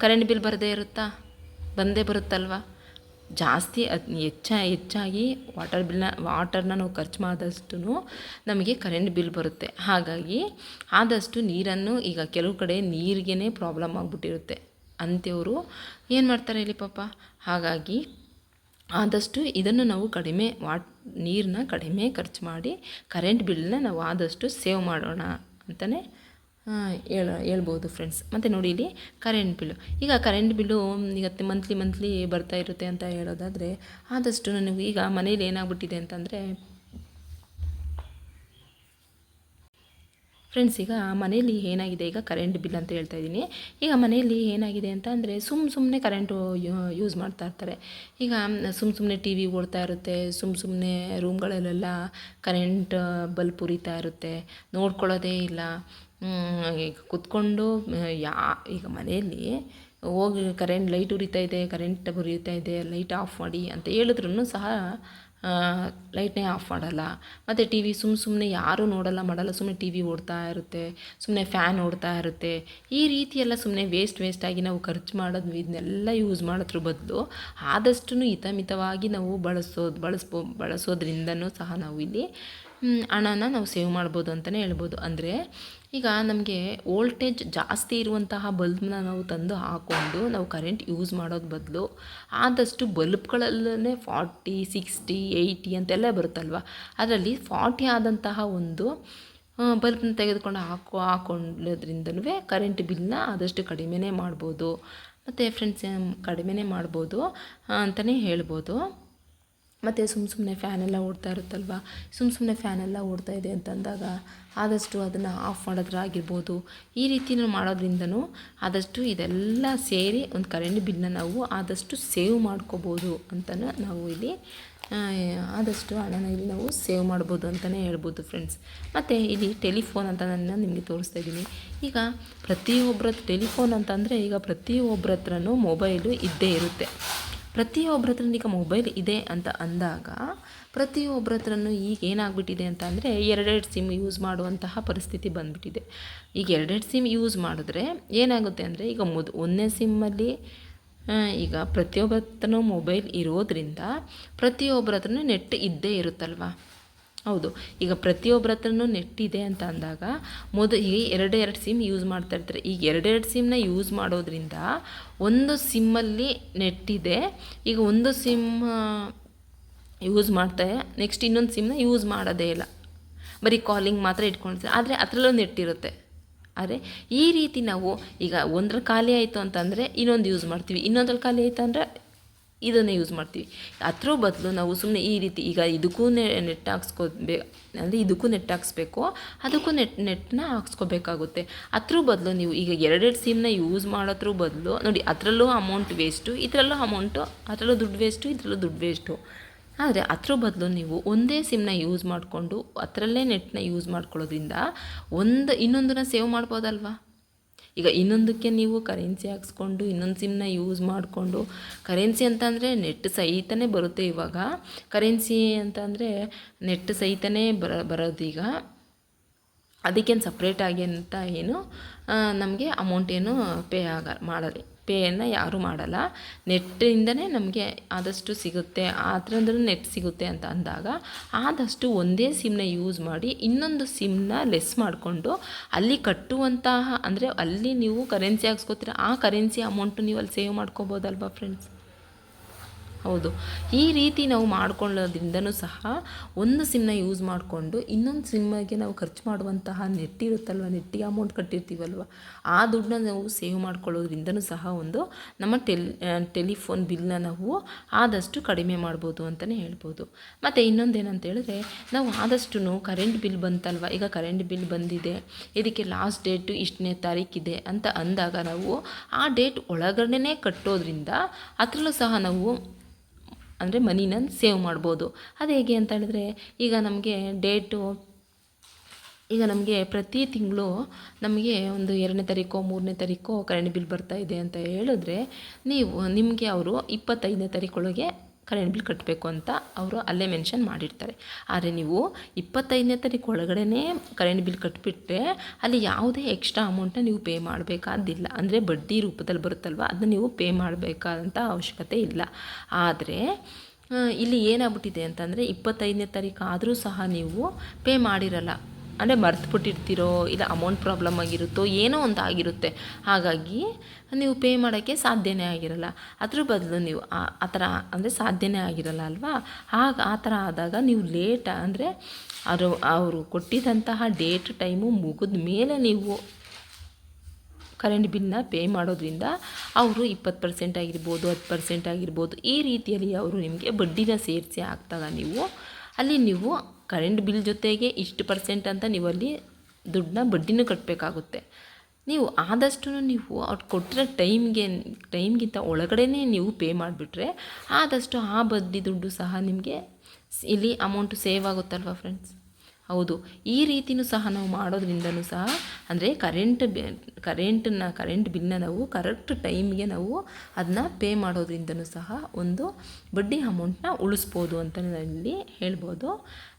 ಕರೆಂಟ್ ಬಿಲ್ ಬರದೇ ಇರುತ್ತಾ? ಬಂದೇ ಬರುತ್ತಲ್ವ? ಜಾಸ್ತಿ ಹೆಚ್ಚ, ಹೆಚ್ಚಾಗಿ ವಾಟರ್ ಬಿಲ್ನ ವಾಟರ್ನ ನಾವು ಖರ್ಚು ಮಾಡಿದಷ್ಟು ನಮಗೆ ಕರೆಂಟ್ ಬಿಲ್ ಬರುತ್ತೆ. ಹಾಗಾಗಿ ಆದಷ್ಟು ನೀರನ್ನು ಈಗ ಕೆಲವು ಕಡೆ ನೀರಿಗೇ ಪ್ರಾಬ್ಲಮ್ ಆಗಿಬಿಟ್ಟಿರುತ್ತೆ. ಅಂಥವರು ಏನು ಮಾಡ್ತಾರೆ ಇಲ್ಲಿ ಪಾಪ? ಹಾಗಾಗಿ ಆದಷ್ಟು ಇದನ್ನು ನಾವು ಕಡಿಮೆ ವಾಟ್ ನೀರನ್ನ ಕಡಿಮೆ ಖರ್ಚು ಮಾಡಿ ಕರೆಂಟ್ ಬಿಲ್ನ ನಾವು ಆದಷ್ಟು ಸೇವ್ ಮಾಡೋಣ ಅಂತಲೇ ಹೇಳ, ಹೇಳ್ಬೋದು ಫ್ರೆಂಡ್ಸ್ ಮತ್ತು ನೋಡಿ ಇಲ್ಲಿ ಕರೆಂಟ್ ಬಿಲ್ಲು ಈಗ ಕರೆಂಟ್ ಬಿಲ್ಲು ಈಗ ಮಂತ್ಲಿ ಮಂತ್ಲಿ ಬರ್ತಾ ಇರುತ್ತೆ ಅಂತ ಹೇಳೋದಾದರೆ ಆದಷ್ಟು ನನಗೆ ಈಗ ಮನೇಲಿ ಏನಾಗ್ಬಿಟ್ಟಿದೆ ಅಂತಂದರೆ ಫ್ರೆಂಡ್ಸ್ ಈಗ ಮನೆಯಲ್ಲಿ ಏನಾಗಿದೆ? ಈಗ ಕರೆಂಟ್ ಬಿಲ್ ಅಂತ ಹೇಳ್ತಾ ಇದ್ದೀನಿ. ಈಗ ಮನೆಯಲ್ಲಿ ಏನಾಗಿದೆ ಅಂತ ಅಂದರೆ ಸುಮ್ಮ ಸುಮ್ಮನೆ ಕರೆಂಟು ಯೂಸ್ ಮಾಡ್ತಾ ಇರ್ತಾರೆ. ಈಗ ಸುಮ್ಮ ಸುಮ್ಮನೆ ಟಿ ವಿ ಓಡ್ತಾ ಇರುತ್ತೆ ಸುಮ್ಮ ಸುಮ್ಮನೆ ರೂಮ್ಗಳಲ್ಲೆಲ್ಲ ಕರೆಂಟ್ ಬಲ್ಪ್ ಉರಿತಾ ಇರುತ್ತೆ. ನೋಡ್ಕೊಳ್ಳೋದೇ ಇಲ್ಲ. ಈಗ ಕುತ್ಕೊಂಡು ಯಾ, ಈಗ ಮನೆಯಲ್ಲಿ ಹೋಗಿ ಕರೆಂಟ್ ಲೈಟ್ ಉರಿತಾ ಇದೆ ಕರೆಂಟ್ ಉರಿತಾ ಇದೆ ಲೈಟ್ ಆಫ್ ಮಾಡಿ ಅಂತ ಹೇಳಿದ್ರೂ ಸಹ ಲೈಟ್ನೇ ಆಫ್ ಮಾಡಲ್ಲ. ಮತ್ತು ಟಿ ವಿ ಸುಮ್ಮ ಸುಮ್ಮನೆ ಯಾರೂ ನೋಡಲ್ಲ, ಮಾಡಲ್ಲ ಸುಮ್ಮನೆ ಟಿ ವಿ ಓಡ್ತಾ ಇರುತ್ತೆ ಸುಮ್ಮನೆ ಫ್ಯಾನ್ ಓಡ್ತಾ ಇರುತ್ತೆ. ಈ ರೀತಿ ಎಲ್ಲ ಸುಮ್ಮನೆ ವೇಸ್ಟ್ ವೇಸ್ಟಾಗಿ ನಾವು ಖರ್ಚು ಮಾಡೋದು ಇದನ್ನೆಲ್ಲ ಯೂಸ್ ಮಾಡೋದ್ರ ಬದಲು ಆದಷ್ಟು ಹಿತಮಿತವಾಗಿ ನಾವು ಬಳಸೋದು, ಬಳಸ್ಬೋ, ಬಳಸೋದ್ರಿಂದನೂ ಸಹ ನಾವು ಇಲ್ಲಿ ಹಣನ ನಾವು ಸೇವ್ ಮಾಡ್ಬೋದು ಅಂತಲೇ ಹೇಳ್ಬೋದು. ಅಂದರೆ ಈಗ ನಮಗೆ ವೋಲ್ಟೇಜ್ ಜಾಸ್ತಿ ಇರುವಂತಹ ಬಲ್ಬ್ನ ನಾವು ತಂದು ಹಾಕ್ಕೊಂಡು ನಾವು ಕರೆಂಟ್ ಯೂಸ್ ಮಾಡೋದು ಬದಲು ಆದಷ್ಟು ಬಲ್ಬ್ಗಳಲ್ಲೇ ಫಾರ್ಟಿ ಸಿಕ್ಸ್ಟಿ ಏಯ್ಟಿ ಅಂತೆಲ್ಲ ಬರುತ್ತಲ್ವ? ಅದರಲ್ಲಿ ಫಾರ್ಟಿ ಆದಂತಹ ಒಂದು ಬಲ್ಬ್ನ ತೆಗೆದುಕೊಂಡು ಹಾಕೋ ಹಾಕೊಂಡೋದ್ರಿಂದನೂ ಕರೆಂಟ್ ಬಿಲ್ನ ಆದಷ್ಟು ಕಡಿಮೆನೇ ಮಾಡ್ಬೋದು. ಮತ್ತು ಫ್ರೆಂಡ್ಸ್ ಕಡಿಮೆನೇ ಮಾಡ್ಬೋದು ಅಂತಲೇ ಹೇಳ್ಬೋದು. ಮತ್ತು ಸುಮ್ಮ ಸುಮ್ಮನೆ ಫ್ಯಾನೆಲ್ಲ ಓಡ್ತಾ ಇರುತ್ತಲ್ವ? ಸುಮ್ಮ ಸುಮ್ಮನೆ ಫ್ಯಾನೆಲ್ಲ ಓಡ್ತಾ ಇದೆ ಅಂತಂದಾಗ ಆದಷ್ಟು ಅದನ್ನು ಆಫ್ ಮಾಡೋದ್ರಾಗಿರ್ಬೋದು ಈ ರೀತಿ ಮಾಡೋದ್ರಿಂದನೂ ಆದಷ್ಟು ಇದೆಲ್ಲ ಸೇರಿ ಒಂದು ಕರೆಂಟ್ ಬಿಲ್ನ ನಾವು ಆದಷ್ಟು ಸೇವ್ ಮಾಡ್ಕೋಬೋದು ಅಂತಲೂ ನಾವು ಇಲ್ಲಿ ಆದಷ್ಟು ಹಣನ ಇಲ್ಲಿ ನಾವು ಸೇವ್ ಮಾಡ್ಬೋದು ಅಂತಲೇ ಹೇಳ್ಬೋದು ಫ್ರೆಂಡ್ಸ್ ಮತ್ತು ಇಲ್ಲಿ ಟೆಲಿಫೋನ್ ಅಂತ ನಾನು ನಿಮಗೆ ತೋರಿಸ್ತಾ ಇದ್ದೀನಿ. ಈಗ ಪ್ರತಿಯೊಬ್ಬರ ಟೆಲಿಫೋನ್ ಅಂತಂದರೆ ಈಗ ಪ್ರತಿಯೊಬ್ಬರ ಹತ್ರನೂ ಮೊಬೈಲು ಇದ್ದೇ ಇರುತ್ತೆ. ಪ್ರತಿಯೊಬ್ಬರ ಹತ್ರ ಈಗ ಮೊಬೈಲ್ ಇದೆ ಅಂತ ಅಂದಾಗ ಪ್ರತಿಯೊಬ್ಬರ ಹತ್ರನೂ ಈಗ ಏನಾಗ್ಬಿಟ್ಟಿದೆ ಅಂತ ಅಂದರೆ ಎರಡೆರಡು ಸಿಮ್ ಯೂಸ್ ಮಾಡುವಂತಹ ಪರಿಸ್ಥಿತಿ ಬಂದುಬಿಟ್ಟಿದೆ. ಈಗ ಎರಡೆರಡು ಸಿಮ್ ಯೂಸ್ ಮಾಡಿದ್ರೆ ಏನಾಗುತ್ತೆ ಅಂದರೆ ಈಗ ಮೊದ್ ಒಂದನೇ ಸಿಮ್ಮಲ್ಲಿ ಈಗ ಪ್ರತಿಯೊಬ್ಬರ ಹತ್ರನೂ ಮೊಬೈಲ್ ಇರೋದ್ರಿಂದ ಪ್ರತಿಯೊಬ್ಬರ ಹತ್ರನೂ ನೆಟ್ ಇದ್ದೇ ಇರುತ್ತಲ್ವ? ಹೌದು. ಈಗ ಪ್ರತಿಯೊಬ್ಬರ ಹತ್ರನೂ ನೆಟ್ ಇದೆ ಅಂತ ಅಂದಾಗ ಮೊದಲು ಈ ಎರಡು ಎರಡು ಸಿಮ್ ಯೂಸ್ ಮಾಡ್ತಾ ಇರ್ತಾರೆ. ಈಗ ಎರಡೆರಡು ಸಿಮ್ನ ಯೂಸ್ ಮಾಡೋದ್ರಿಂದ ಒಂದು ಸಿಮ್ಮಲ್ಲಿ ಇದೆ. ಈಗ ಒಂದು ಸಿಮ್ ಯೂಸ್ ಮಾಡ್ತಾರೆ ನೆಕ್ಸ್ಟ್ ಇನ್ನೊಂದು ಸಿಮ್ನ ಯೂಸ್ ಮಾಡೋದೇ ಇಲ್ಲ. ಬರೀ ಕಾಲಿಂಗ್ ಮಾತ್ರ ಇಟ್ಕೊಂಡಿರ್ತಾರೆ. ಆದರೆ ಅದರಲ್ಲೂ ನೆಟ್ ಇರುತ್ತೆ. ಆದರೆ ಈ ರೀತಿ ನಾವು ಈಗ ಒಂದ್ರಲ್ಲಿ ಖಾಲಿ ಆಯಿತು ಅಂತಂದರೆ ಇನ್ನೊಂದು ಯೂಸ್ ಮಾಡ್ತೀವಿ. ಇನ್ನೊಂದ್ರಲ್ಲಿ ಖಾಲಿ ಆಯಿತು ಅಂದರೆ ಇದನ್ನು ಯೂಸ್ ಮಾಡ್ತೀವಿ. ಅದ್ರ ಬದಲು ನಾವು ಸುಮ್ಮನೆ ಈ ರೀತಿ ಈಗ ಇದಕ್ಕೂ ನೆಟ್ ಹಾಕ್ಸ್ಕೋಬೇ, ಅಂದರೆ ಇದಕ್ಕೂ ನೆಟ್ ಹಾಕ್ಸ್ಬೇಕು, ಅದಕ್ಕೂ ನೆಟ್ ನೆಟ್ನ ಹಾಕ್ಸ್ಕೋಬೇಕಾಗುತ್ತೆ. ಅದ್ರ ಬದಲು ನೀವು ಈಗ ಎರಡೆರಡು ಸಿಮ್ನ ಯೂಸ್ ಮಾಡೋದ್ರ ಬದಲು, ನೋಡಿ ಅದರಲ್ಲೂ ಅಮೌಂಟ್ ವೇಸ್ಟು ಇದರಲ್ಲೂ ಅಮೌಂಟು ಅದರಲ್ಲೂ ದುಡ್ಡು ವೇಸ್ಟು ಇದರಲ್ಲೂ ದುಡ್ಡು ವೇಸ್ಟು ಆದರೆ ಅದ್ರ ಬದಲು ನೀವು ಒಂದೇ ಸಿಮ್ನ ಯೂಸ್ ಮಾಡಿಕೊಂಡು, ಅದರಲ್ಲೇ ನೆಟ್ನ ಯೂಸ್ ಮಾಡ್ಕೊಳ್ಳೋದ್ರಿಂದ ಒಂದು, ಇನ್ನೊಂದನ್ನ ಸೇವ್ ಮಾಡ್ಬೋದಲ್ವಾ? ಈಗ ಇನ್ನೊಂದಕ್ಕೆ ನೀವು ಕರೆನ್ಸಿ ಹಾಕ್ಸ್ಕೊಂಡು, ಇನ್ನೊಂದು ಸಿಮ್ನ ಯೂಸ್ ಮಾಡಿಕೊಂಡು ಕರೆನ್ಸಿ ಅಂತಂದರೆ ನೆಟ್ ಸಹಿತನೇ ಬರುತ್ತೆ ಇವಾಗ. ಕರೆನ್ಸಿ ಅಂತಂದರೆ ನೆಟ್ ಸಹಿತನೇ ಬರ ಬರೋದೀಗ ಅದಕ್ಕೇನು ಸಪ್ರೇಟಾಗಿ ಅಂತ ಏನು ನಮಗೆ ಅಮೌಂಟ್ ಏನು ಪೇ ಆಗ, ಮಾಡಲ್ಲ. ಪೇಯನ್ನು ಯಾರೂ ಮಾಡಲ್ಲ. ನೆಟ್ಟಿಂದನೇ ನಮಗೆ ಆದಷ್ಟು ಸಿಗುತ್ತೆ. ಆ ಥರದ್ದು ನೆಟ್ ಸಿಗುತ್ತೆ ಅಂತ ಅಂದಾಗ ಆದಷ್ಟು ಒಂದೇ ಸಿಮ್ನ ಯೂಸ್ ಮಾಡಿ ಇನ್ನೊಂದು ಸಿಮ್ನ ಲೆಸ್ ಮಾಡಿಕೊಂಡು ಅಲ್ಲಿ ಕಟ್ಟುವಂತಹ, ಅಂದರೆ ಅಲ್ಲಿ ನೀವು ಕರೆನ್ಸಿ ಹಾಕ್ಸ್ಕೊತೀರ, ಆ ಕರೆನ್ಸಿ ಅಮೌಂಟು ನೀವು ಅಲ್ಲಿ ಸೇವ್ ಮಾಡ್ಕೋಬೋದಲ್ವಾ ಫ್ರೆಂಡ್ಸ್ ಹೌದು. ಈ ರೀತಿ ನಾವು ಮಾಡ್ಕೊಳ್ಳೋದ್ರಿಂದನೂ ಸಹ ಒಂದು ಸಿಮ್ನ ಯೂಸ್ ಮಾಡಿಕೊಂಡು ಇನ್ನೊಂದು ಸಿಮ್ಮಿಗೆ ನಾವು ಖರ್ಚು ಮಾಡುವಂತಹ ನೆಟ್ ಇರುತ್ತಲ್ವ ನೆಟ್ಟಿಗೆ ಅಮೌಂಟ್ ಕಟ್ಟಿರ್ತೀವಲ್ವ, ಆ ದುಡ್ಡನ್ನ ನಾವು ಸೇವ್ ಮಾಡ್ಕೊಳ್ಳೋದ್ರಿಂದನೂ ಸಹ ಒಂದು ನಮ್ಮ ಟೆಲ್ ಟೆಲಿಫೋನ್ ಬಿಲ್ನ ನಾವು ಆದಷ್ಟು ಕಡಿಮೆ ಮಾಡ್ಬೋದು ಅಂತಲೇ ಹೇಳ್ಬೋದು. ಮತ್ತು ಇನ್ನೊಂದೇನಂತ ಹೇಳಿದ್ರೆ ನಾವು ಆದಷ್ಟು ಕರೆಂಟ್ ಬಿಲ್ ಬಂತಲ್ವ, ಈಗ ಕರೆಂಟ್ ಬಿಲ್ ಬಂದಿದೆ, ಇದಕ್ಕೆ ಲಾಸ್ಟ್ ಡೇಟು ಇಷ್ಟನೇ ತಾರೀಕಿದೆ ಅಂತ ಅಂದಾಗ ನಾವು ಆ ಡೇಟ್ ಒಳಗಡೆನೇ ಕಟ್ಟೋದ್ರಿಂದ ಅದರಲ್ಲೂ ಸಹ ನಾವು ಅಂದರೆ ಮನಿನ ಸೇವ್ ಮಾಡ್ಬೋದು. ಅದು ಹೇಗೆ ಅಂತ ಹೇಳಿದ್ರೆ, ಈಗ ನಮಗೆ ಡೇಟು, ಈಗ ನಮಗೆ ಪ್ರತಿ ತಿಂಗಳು ನಮಗೆ ಒಂದು ಎರಡನೇ ತಾರೀಕೋ, ಮೂರನೇ ತಾರೀಕೋ ಕರೆಂಟ್ ಬಿಲ್ ಬರ್ತಾ ಇದೆ ಅಂತ ಹೇಳಿದ್ರೆ, ನೀವು, ನಿಮಗೆ ಅವರು ಇಪ್ಪತ್ತೈದನೇ ತಾರೀಕೊಳಗೆ ಕರೆಂಟ್ ಬಿಲ್ ಕಟ್ಟಬೇಕು ಅಂತ ಅವರು ಅಲ್ಲೇ ಮೆನ್ಷನ್ ಮಾಡಿರ್ತಾರೆ. ಆದರೆ ನೀವು ಇಪ್ಪತ್ತೈದನೇ ತಾರೀಕು ಒಳಗಡೆ ಕರೆಂಟ್ ಬಿಲ್ ಕಟ್ಟಿಬಿಟ್ರೆ ಅಲ್ಲಿ ಯಾವುದೇ ಎಕ್ಸ್ಟ್ರಾ ಅಮೌಂಟ್ನ ನೀವು ಪೇ ಮಾಡಬೇಕಾದಿಲ್ಲ. ಅಂದರೆ ಬಡ್ಡಿ ರೂಪದಲ್ಲಿ ಬರುತ್ತಲ್ವ? ಅದನ್ನ ನೀವು ಪೇ ಮಾಡಬೇಕಾದಂಥ ಅವಶ್ಯಕತೆ ಇಲ್ಲ. ಆದರೆ ಇಲ್ಲಿ ಏನಾಗ್ಬಿಟ್ಟಿದೆ ಅಂತಂದರೆ ಇಪ್ಪತ್ತೈದನೇ ತಾರೀಕು ಆದರೂ ಸಹ ನೀವು ಪೇ ಮಾಡಿರಲ್ಲ. ಅಂದರೆ ಮರ್ತುಬಿಟ್ಟಿರ್ತೀರೋ ಇಲ್ಲ ಅಮೌಂಟ್ ಪ್ರಾಬ್ಲಮ್ ಆಗಿರುತ್ತೋ ಏನೋ ಒಂದು ಆಗಿರುತ್ತೆ. ಹಾಗಾಗಿ ನೀವು ಪೇ ಮಾಡೋಕ್ಕೆ ಸಾಧ್ಯನೇ ಆಗಿರಲ್ಲ. ಅದ್ರ ಬದಲು ನೀವು ಆ ಥರ ಅಂದರೆ ಸಾಧ್ಯನೇ ಆಗಿರಲ್ಲ ಅಲ್ವಾ? ಆಗ ಆ ಥರ ಆದಾಗ ನೀವು ಲೇಟ್ ಅಂದರೆ ಅವರು ಅವರು ಕೊಟ್ಟಿದ್ದಂತಹ ಡೇಟ್ ಟೈಮು ಮುಗಿದ ಮೇಲೆ ನೀವು ಕರೆಂಟ್ ಬಿಲ್ನ ಪೇ ಮಾಡೋದ್ರಿಂದ ಅವರು ಇಪ್ಪತ್ತು ಪರ್ಸೆಂಟ್ ಆಗಿರ್ಬೋದು, ಹತ್ತು ಪರ್ಸೆಂಟ್ ಆಗಿರ್ಬೋದು, ಈ ರೀತಿಯಲ್ಲಿ ಅವರು ನಿಮಗೆ ಬಡ್ಡಿನ ಸೇರಿಸಿ ಹಾಕ್ತಾಗ ನೀವು, ಅಲ್ಲಿ ನೀವು ಕರೆಂಟ್ ಬಿಲ್ ಜೊತೆಗೆ ಇಷ್ಟು ಪರ್ಸೆಂಟ್ ಅಂತ ನೀವು ಅಲ್ಲಿ ದುಡ್ಡನ್ನ ಬಡ್ಡಿನೂ ಕಟ್ಟಬೇಕಾಗುತ್ತೆ ನೀವು ಆದಷ್ಟು ನೀವು ಅವ್ರು ಕೊಟ್ಟಿರೋ ಟೈಮ್ಗೆ, ಟೈಮ್ಗಿಂತ ಒಳಗಡೆ ನೀವು ಪೇ ಮಾಡಿಬಿಟ್ರೆ ಆದಷ್ಟು ಆ ಬಡ್ಡಿ ದುಡ್ಡು ಸಹ ನಿಮಗೆ ಇಲ್ಲಿ ಅಮೌಂಟು ಸೇವ್ ಆಗುತ್ತಲ್ವ ಫ್ರೆಂಡ್ಸ್ ಹೌದು. ಈ ರೀತಿಯೂ ಸಹ ನಾವು ಮಾಡೋದ್ರಿಂದನೂ ಸಹ, ಅಂದರೆ ಕರೆಂಟ್ ಬಿ ಕರೆಂಟನ್ನ ಕರೆಂಟ್ ಬಿಲ್ನ ನಾವು ಕರೆಕ್ಟ್ ಟೈಮ್ಗೆ ನಾವು ಅದನ್ನ ಪೇ ಮಾಡೋದ್ರಿಂದನೂ ಸಹ ಒಂದು ಬಡ್ಡಿ ಅಮೌಂಟ್ನ ಉಳಿಸ್ಬೋದು ಅಂತ ಇಲ್ಲಿ ಹೇಳ್ಬೋದು.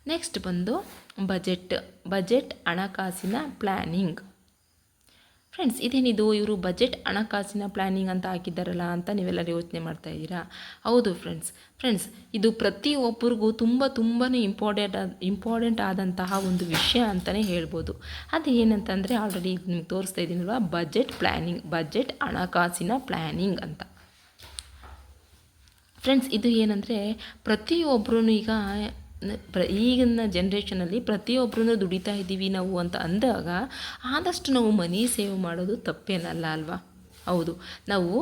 ನೆಕ್ಸ್ಟ್ ಬಂದು ಬಜೆಟ್ ಬಜೆಟ್ ಹಣಕಾಸಿನ ಪ್ಲ್ಯಾನಿಂಗ್ ಫ್ರೆಂಡ್ಸ್ ಇದೇನಿದು? ಇವರು ಬಜೆಟ್ ಹಣಕಾಸಿನ ಪ್ಲ್ಯಾನಿಂಗ್ ಅಂತ ಹಾಕಿದ್ದಾರಲ್ಲ ಅಂತ ನೀವೆಲ್ಲರೂ ಯೋಚನೆ ಮಾಡ್ತಾ ಇದ್ದೀರಾ? ಹೌದು ಫ್ರೆಂಡ್ಸ್ ಫ್ರೆಂಡ್ಸ್ ಇದು ಪ್ರತಿಯೊಬ್ಬರಿಗೂ ತುಂಬ ತುಂಬಾ ಇಂಪಾರ್ಟೆಂಟ್ ಇಂಪಾರ್ಟೆಂಟ್ ಆದಂತಹ ಒಂದು ವಿಷಯ ಅಂತಲೇ ಹೇಳ್ಬೋದು. ಅದು ಏನಂತಂದರೆ ಆಲ್ರೆಡಿ ನಿಮ್ಗೆ ತೋರಿಸ್ತಾ ಇದ್ದೀನಲ್ವ? ಬಜೆಟ್ ಪ್ಲ್ಯಾನಿಂಗ್ ಬಜೆಟ್ ಹಣಕಾಸಿನ ಪ್ಲ್ಯಾನಿಂಗ್ ಅಂತ. ಫ್ರೆಂಡ್ಸ್ ಇದು ಏನಂದರೆ ಪ್ರತಿಯೊಬ್ಬರೂ ಈಗ ಪ್ರ, ಈಗಿನ ಜನ್ರೇಷನಲ್ಲಿ ಪ್ರತಿಯೊಬ್ಬರೂ ದುಡಿತಾ ಇದ್ದೀವಿ ನಾವು ಅಂತ ಅಂದಾಗ ಆದಷ್ಟು ನಾವು ಮನಿ ಸೇವ್ ಮಾಡೋದು ತಪ್ಪೇನಲ್ಲ ಅಲ್ವಾ? ಹೌದು. ನಾವು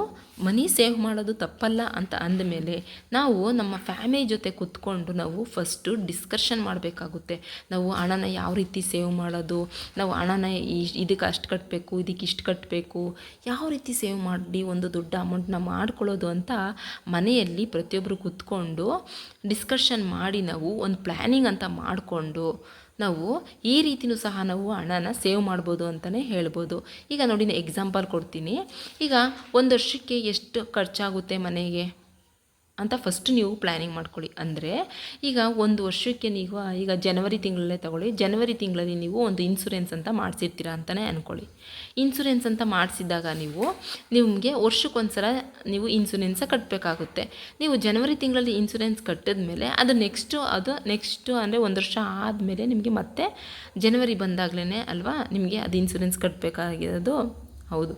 ಮನಿ ಸೇವ್ ಮಾಡೋದು ತಪ್ಪಲ್ಲ ಅಂತ ಅಂದಮೇಲೆ ನಾವು ನಮ್ಮ ಫ್ಯಾಮಿಲಿ ಜೊತೆ ಕೂತ್ಕೊಂಡು ನಾವು ಫಸ್ಟು ಡಿಸ್ಕಷನ್ ಮಾಡಬೇಕಾಗುತ್ತೆ. ನಾವು ಹಣನ ಯಾವ ರೀತಿ ಸೇವ್ ಮಾಡೋದು, ನಾವು ಹಣನ ಇದಕ್ಕೆ ಅಷ್ಟು ಕಟ್ಟಬೇಕು, ಇದಕ್ಕೆ ಇಷ್ಟು ಕಟ್ಟಬೇಕು, ಯಾವ ರೀತಿ ಸೇವ್ ಮಾಡಿ ಒಂದು ದೊಡ್ಡ ಅಮೌಂಟ್ನ ಮಾಡ್ಕೊಳ್ಳೋದು ಅಂತ ಮನೆಯಲ್ಲಿ ಪ್ರತಿಯೊಬ್ಬರು ಕೂತ್ಕೊಂಡು ಡಿಸ್ಕಷನ್ ಮಾಡಿ ನಾವು ಒಂದು ಪ್ಲ್ಯಾನಿಂಗ್ ಅಂತ ಮಾಡಿಕೊಂಡು ನಾವು ಈ ರೀತಿಯೂ ಸಹ ನಾವು ಹಣನ ಸೇವ್ ಮಾಡ್ಬೋದು ಅಂತಲೇ ಹೇಳ್ಬೋದು. ಈಗ ನೋಡಿ ಎಕ್ಸಾಂಪಲ್ ಕೊಡ್ತೀನಿ. ಈಗ ಒಂದು ವರ್ಷಕ್ಕೆ ಎಷ್ಟು ಖರ್ಚಾಗುತ್ತೆ ಮನೆಗೆ? ಅಂತ ಫಸ್ಟ್ ನೀವು ಪ್ಲ್ಯಾನಿಂಗ್ ಮಾಡ್ಕೊಳ್ಳಿ. ಅಂದರೆ ಈಗ ಒಂದು ವರ್ಷಕ್ಕೆ ನೀವು, ಈಗ ಜನವರಿ ತಿಂಗಳಲ್ಲೇ ತಗೊಳ್ಳಿ. ಜನವರಿ ತಿಂಗಳಲ್ಲಿ ನೀವು ಒಂದು ಇನ್ಸೂರೆನ್ಸ್ ಅಂತ ಮಾಡಿಸಿರ್ತೀರ ಅಂತಲೇ ಅಂದ್ಕೊಳ್ಳಿ ಇನ್ಸೂರೆನ್ಸ್ ಅಂತ ಮಾಡಿಸಿದಾಗ ನೀವು, ನಿಮಗೆ ವರ್ಷಕ್ಕೊಂದ್ಸಲ ನೀವು ಇನ್ಸೂರೆನ್ಸ ಕಟ್ಟಬೇಕಾಗುತ್ತೆ ನೀವು ಜನವರಿ ತಿಂಗಳಲ್ಲಿ ಇನ್ಸೂರೆನ್ಸ್ ಕಟ್ಟಿದ ಮೇಲೆ ಅದು ನೆಕ್ಸ್ಟು ಅದು ನೆಕ್ಸ್ಟು ಅಂದರೆ ಒಂದು ವರ್ಷ ಆದಮೇಲೆ ನಿಮಗೆ ಮತ್ತೆ ಜನವರಿ ಬಂದಾಗಲೇ ಅಲ್ವಾ, ನಿಮಗೆ ಅದು ಇನ್ಸೂರೆನ್ಸ್ ಕಟ್ಟಬೇಕಾಗಿರೋದು ಹೌದು.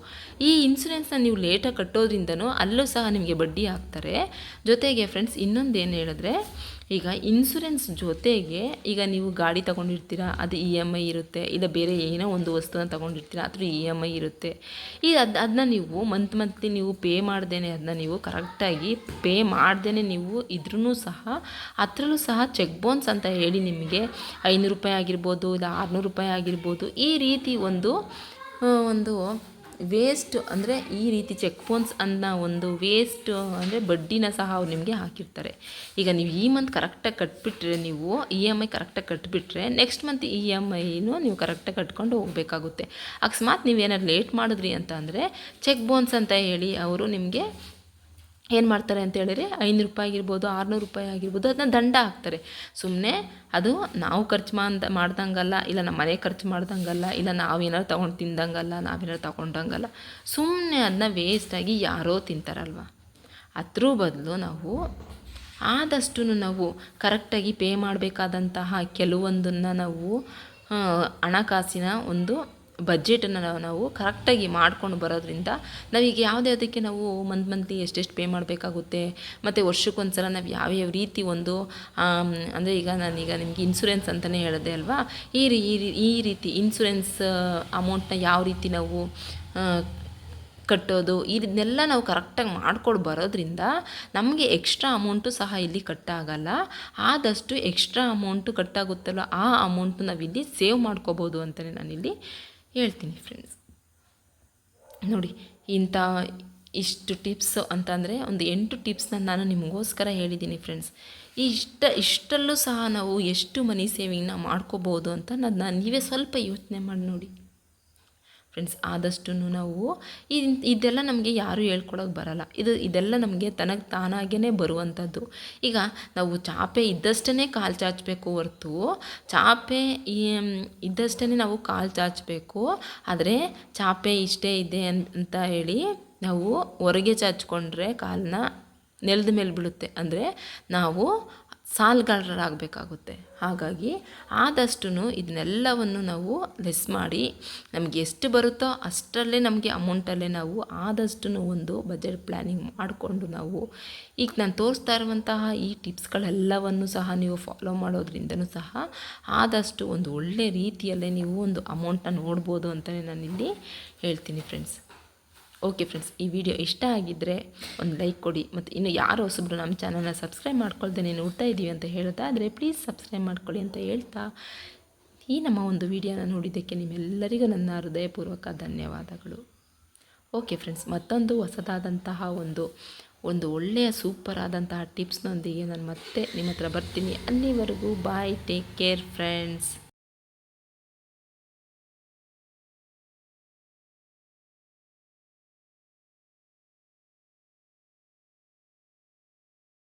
ಈ ಇನ್ಸೂರೆನ್ಸ್ನ ನೀವು ಲೇಟಾಗಿ ಕಟ್ಟೋದ್ರಿಂದನೂ ಅಲ್ಲೂ ಸಹ ನಿಮಗೆ ಬಡ್ಡಿ ಹಾಕ್ತಾರೆ. ಜೊತೆಗೆ ಫ್ರೆಂಡ್ಸ್ ಇನ್ನೊಂದು ಏನು ಹೇಳಿದ್ರೆ, ಈಗ ಇನ್ಸೂರೆನ್ಸ್ ಜೊತೆಗೆ ಈಗ ನೀವು ಗಾಡಿ ತೊಗೊಂಡಿರ್ತೀರಾ, ಅದು ಇ ಎಂ ಐ ಇರುತ್ತೆ, ಇಲ್ಲ ಬೇರೆ ಏನೋ ಒಂದು ವಸ್ತುನ ತೊಗೊಂಡಿರ್ತೀರ, ಅದ್ರ ಇ ಎಂ ಐ ಇರುತ್ತೆ. ಈ ಅದು ಅದನ್ನ ನೀವು ಮಂತ್ ಮಂತ್ಲಿ ನೀವು ಪೇ ಮಾಡ್ದೇ ಅದನ್ನ ನೀವು ಕರೆಕ್ಟಾಗಿ ಪೇ ಮಾಡ್ದೇ ನೀವು ಇದ್ರೂ ಸಹ, ಅದರಲ್ಲೂ ಸಹ ಚೆಕ್ ಬೌನ್ಸ್ ಅಂತ ಹೇಳಿ ನಿಮಗೆ ಐನೂರು ರೂಪಾಯಿ ಆಗಿರ್ಬೋದು, ಇಲ್ಲ ಆರುನೂರು ರೂಪಾಯಿ ಆಗಿರ್ಬೋದು, ಈ ರೀತಿ ಒಂದು ಒಂದು ವೇಸ್ಟ್ ಅಂದರೆ ಈ ರೀತಿ ಚೆಕ್ ಬೌನ್ಸ್ ಅನ್ನೋ ಒಂದು ವೇಸ್ಟ್ ಅಂದರೆ ಬಡ್ಡಿನ ಸಹ ಅವ್ರು ನಿಮಗೆ ಹಾಕಿರ್ತಾರೆ. ಈಗ ನೀವು ಈ ಮಂತ್ ಕರೆಕ್ಟಾಗಿ ಕಟ್ಬಿಟ್ರೆ ನೀವು ಇ ಎಂ ಐ ಕರೆಕ್ಟಾಗಿ ಕಟ್ಬಿಟ್ರೆ ನೆಕ್ಸ್ಟ್ ಮಂತ್ ಇ ಎಂ ಐನು ನೀವು ಕರೆಕ್ಟಾಗಿ ಕಟ್ಕೊಂಡು ಹೋಗಬೇಕಾಗುತ್ತೆ. ಅಕಸ್ಮಾತ್ ನೀವೇನಾದ್ರು ಲೇಟ್ ಮಾಡಿದ್ರಿ ಅಂತ ಅಂದರೆ ಚೆಕ್ ಬೋನ್ಸ್ ಅಂತ ಹೇಳಿ ಅವರು ನಿಮಗೆ ಏನು ಮಾಡ್ತಾರೆ ಅಂತ ಹೇಳಿದ್ರೆ ಐನೂರು ರೂಪಾಯಿ ಆಗಿರ್ಬೋದು, ಆರುನೂರು ರೂಪಾಯಿ ಆಗಿರ್ಬೋದು, ಅದನ್ನ ದಂಡ ಹಾಕ್ತಾರೆ. ಸುಮ್ಮನೆ ಅದು ನಾವು ಖರ್ಚು ಮಾಡ್ದ ಮಾಡ್ದಂಗಲ್ಲ, ಇಲ್ಲ ನಮ್ಮ ಮನೆ ಖರ್ಚು ಮಾಡ್ದಂಗಲ್ಲ, ಇಲ್ಲ ನಾವೇನಾದ್ರು ತೊಗೊಂಡು ತಿಂದಂಗಲ್ಲ ನಾವೇನಾದ್ರು ತಗೊಂಡಂಗಲ್ಲ ಸುಮ್ಮನೆ ಅದನ್ನ ವೇಸ್ಟಾಗಿ ಯಾರೋ ತಿಂತಾರಲ್ವ? ಅದ್ರ ಬದಲು ನಾವು ಆದಷ್ಟು ನಾವು ಕರೆಕ್ಟಾಗಿ ಪೇ ಮಾಡಬೇಕಾದಂತಹ ಕೆಲವೊಂದನ್ನು ನಾವು ಹಣಕಾಸಿನ ಒಂದು ಬಜೆಟನ್ನು ನಾವು ಕರೆಕ್ಟಾಗಿ ಮಾಡ್ಕೊಂಡು ಬರೋದ್ರಿಂದ ನಾವೀಗ ಯಾವುದೇ ಅದಕ್ಕೆ ನಾವು ಮಂತ್ ಮಂತ್ಲಿ ಎಷ್ಟೆಷ್ಟು ಪೇ ಮಾಡಬೇಕಾಗುತ್ತೆ, ಮತ್ತು ವರ್ಷಕ್ಕೊಂದ್ಸಲ ನಾವು ಯಾವ್ಯಾವ ರೀತಿ ಒಂದು ಅಂದರೆ ಈಗ ನಾನೀಗ ನಿಮಗೆ ಇನ್ಸೂರೆನ್ಸ್ ಅಂತಲೇ ಹೇಳಿದೆ ಅಲ್ವಾ? ಈ ರೀ ಈ ರೀತಿ ಇನ್ಸೂರೆನ್ಸ್ ಅಮೌಂಟ್ನ ಯಾವ ರೀತಿ ನಾವು ಕಟ್ಟೋದು, ಇದನ್ನೆಲ್ಲ ನಾವು ಕರೆಕ್ಟಾಗಿ ಮಾಡ್ಕೊಂಡು ಬರೋದ್ರಿಂದ ನಮಗೆ ಎಕ್ಸ್ಟ್ರಾ ಅಮೌಂಟು ಸಹ ಇಲ್ಲಿ ಕಟ್ಟಾಗಲ್ಲ. ಆದಷ್ಟು ಎಕ್ಸ್ಟ್ರಾ ಅಮೌಂಟು ಕಟ್ಟಾಗುತ್ತಲ್ಲ, ಆ ಅಮೌಂಟು ನಾವಿಲ್ಲಿ ಸೇವ್ ಮಾಡ್ಕೋಬೋದು ಅಂತಲೇ ನಾನಿಲ್ಲಿ ಹೇಳ್ತೀನಿ ಫ್ರೆಂಡ್ಸ್ ನೋಡಿ, ಇಂಥ ಇಷ್ಟು ಟಿಪ್ಸ್ ಅಂತಂದರೆ ಒಂದು ಎಂಟು ಟಿಪ್ಸ್ನ ನಾನು ನಿಮಗೋಸ್ಕರ ಹೇಳಿದ್ದೀನಿ ಫ್ರೆಂಡ್ಸ್ ಈ ಇಷ್ಟ, ಇಷ್ಟಲ್ಲೂ ಸಹ ನಾವು ಎಷ್ಟು ಮನಿ ಸೇವಿಂಗ್ನ ಮಾಡ್ಕೋಬೋದು ಅಂತ ನಾನು ನೀವೇ ಸ್ವಲ್ಪ ಯೋಚನೆ ಮಾಡಿ ನೋಡಿ. ಫ್ರೆಂಡ್ಸ್ ಆದಷ್ಟು ನಾವು ಇದೆಲ್ಲ ನಮಗೆ ಯಾರು ಹೇಳ್ಕೊಡೋಕೆ ಬರಲ್ಲ. ಇದು ಇದೆಲ್ಲ ನಮಗೆ ತನಗೆ ತಾನಾಗೇ ಬರುವಂಥದ್ದು. ಈಗ ನಾವು ಚಾಪೆ ಇದ್ದಷ್ಟೇ ಕಾಲು ಚಾಚಬೇಕು ಹೊರತು, ಚಾಪೆ ಇದ್ದಷ್ಟೇ ನಾವು ಕಾಲು ಚಾಚಬೇಕು, ಆದರೆ ಚಾಪೆ ಇಷ್ಟೇ ಇದೆ ಅಂತ ಹೇಳಿ ನಾವು ಹೊರಗೆ ಚಾಚ್ಕೊಂಡ್ರೆ ಕಾಲನ್ನ ನೆಲದ ಮೇಲೆ ಬೀಳುತ್ತೆ. ಅಂದರೆ ನಾವು ಸಾಲಗಾರರಾಗಬೇಕಾಗುತ್ತೆ. ಹಾಗಾಗಿ ಆದಷ್ಟು ಇದನ್ನೆಲ್ಲವನ್ನು ನಾವು ಲೆಸ್ ಮಾಡಿ, ನಮಗೆ ಎಷ್ಟು ಬರುತ್ತೋ ಅಷ್ಟರಲ್ಲೇ ನಮಗೆ ಅಮೌಂಟಲ್ಲೇ ನಾವು ಆದಷ್ಟು ಒಂದು ಬಜೆಟ್ ಪ್ಲ್ಯಾನಿಂಗ್ ಮಾಡಿಕೊಂಡು ನಾವು, ಈಗ ನಾನು ತೋರಿಸ್ತಾ ಇರುವಂತಹ ಈ ಟಿಪ್ಸ್ಗಳೆಲ್ಲವನ್ನು ಸಹ ನೀವು ಫಾಲೋ ಮಾಡೋದ್ರಿಂದನೂ ಸಹ ಆದಷ್ಟು ಒಂದು ಒಳ್ಳೆ ರೀತಿಯಲ್ಲೇ ನೀವು ಒಂದು ಅಮೌಂಟನ್ನು ನೋಡ್ಬೋದು ಅಂತಲೇ ನಾನಿಲ್ಲಿ ಹೇಳ್ತೀನಿ ಫ್ರೆಂಡ್ಸ್. ಓಕೆ ಫ್ರೆಂಡ್ಸ್ ಈ ವಿಡಿಯೋ ಇಷ್ಟ ಆಗಿದ್ದರೆ ಒಂದು ಲೈಕ್ ಕೊಡಿ. ಮತ್ತು ಇನ್ನು ಯಾರು ಹೊಸಬ್ರು ನಮ್ಮ ಚಾನಲ್ನ ಸಬ್ಸ್ಕ್ರೈಬ್ ಮಾಡ್ಕೊಳ್ತೇನೆ ನೋಡ್ತಾ ಇದ್ದೀವಿ ಅಂತ ಆದರೆ ಪ್ಲೀಸ್ ಸಬ್ಸ್ಕ್ರೈಬ್ ಮಾಡ್ಕೊಳ್ಳಿ ಅಂತ ಹೇಳ್ತಾ ಈ ನಮ್ಮ ಒಂದು ವಿಡಿಯೋನ ನೋಡಿದ್ದಕ್ಕೆ ನಿಮ್ಮೆಲ್ಲರಿಗೂ ನನ್ನ ಹೃದಯಪೂರ್ವಕ ಧನ್ಯವಾದಗಳು. ಓಕೆ ಫ್ರೆಂಡ್ಸ್ ಮತ್ತೊಂದು ಹೊಸದಾದಂತಹ ಒಂದು ಒಂದು ಒಳ್ಳೆಯ ಸೂಪರ್ ಆದಂತಹ ಟಿಪ್ಸ್ನೊಂದಿಗೆ ನಾನು ಮತ್ತೆ ನಿಮ್ಮ ಹತ್ರ ಬರ್ತೀನಿ. ಅಲ್ಲಿವರೆಗೂ ಬಾಯ್ ಟೇಕ್ ಕೇರ್ ಫ್ರೆಂಡ್ಸ್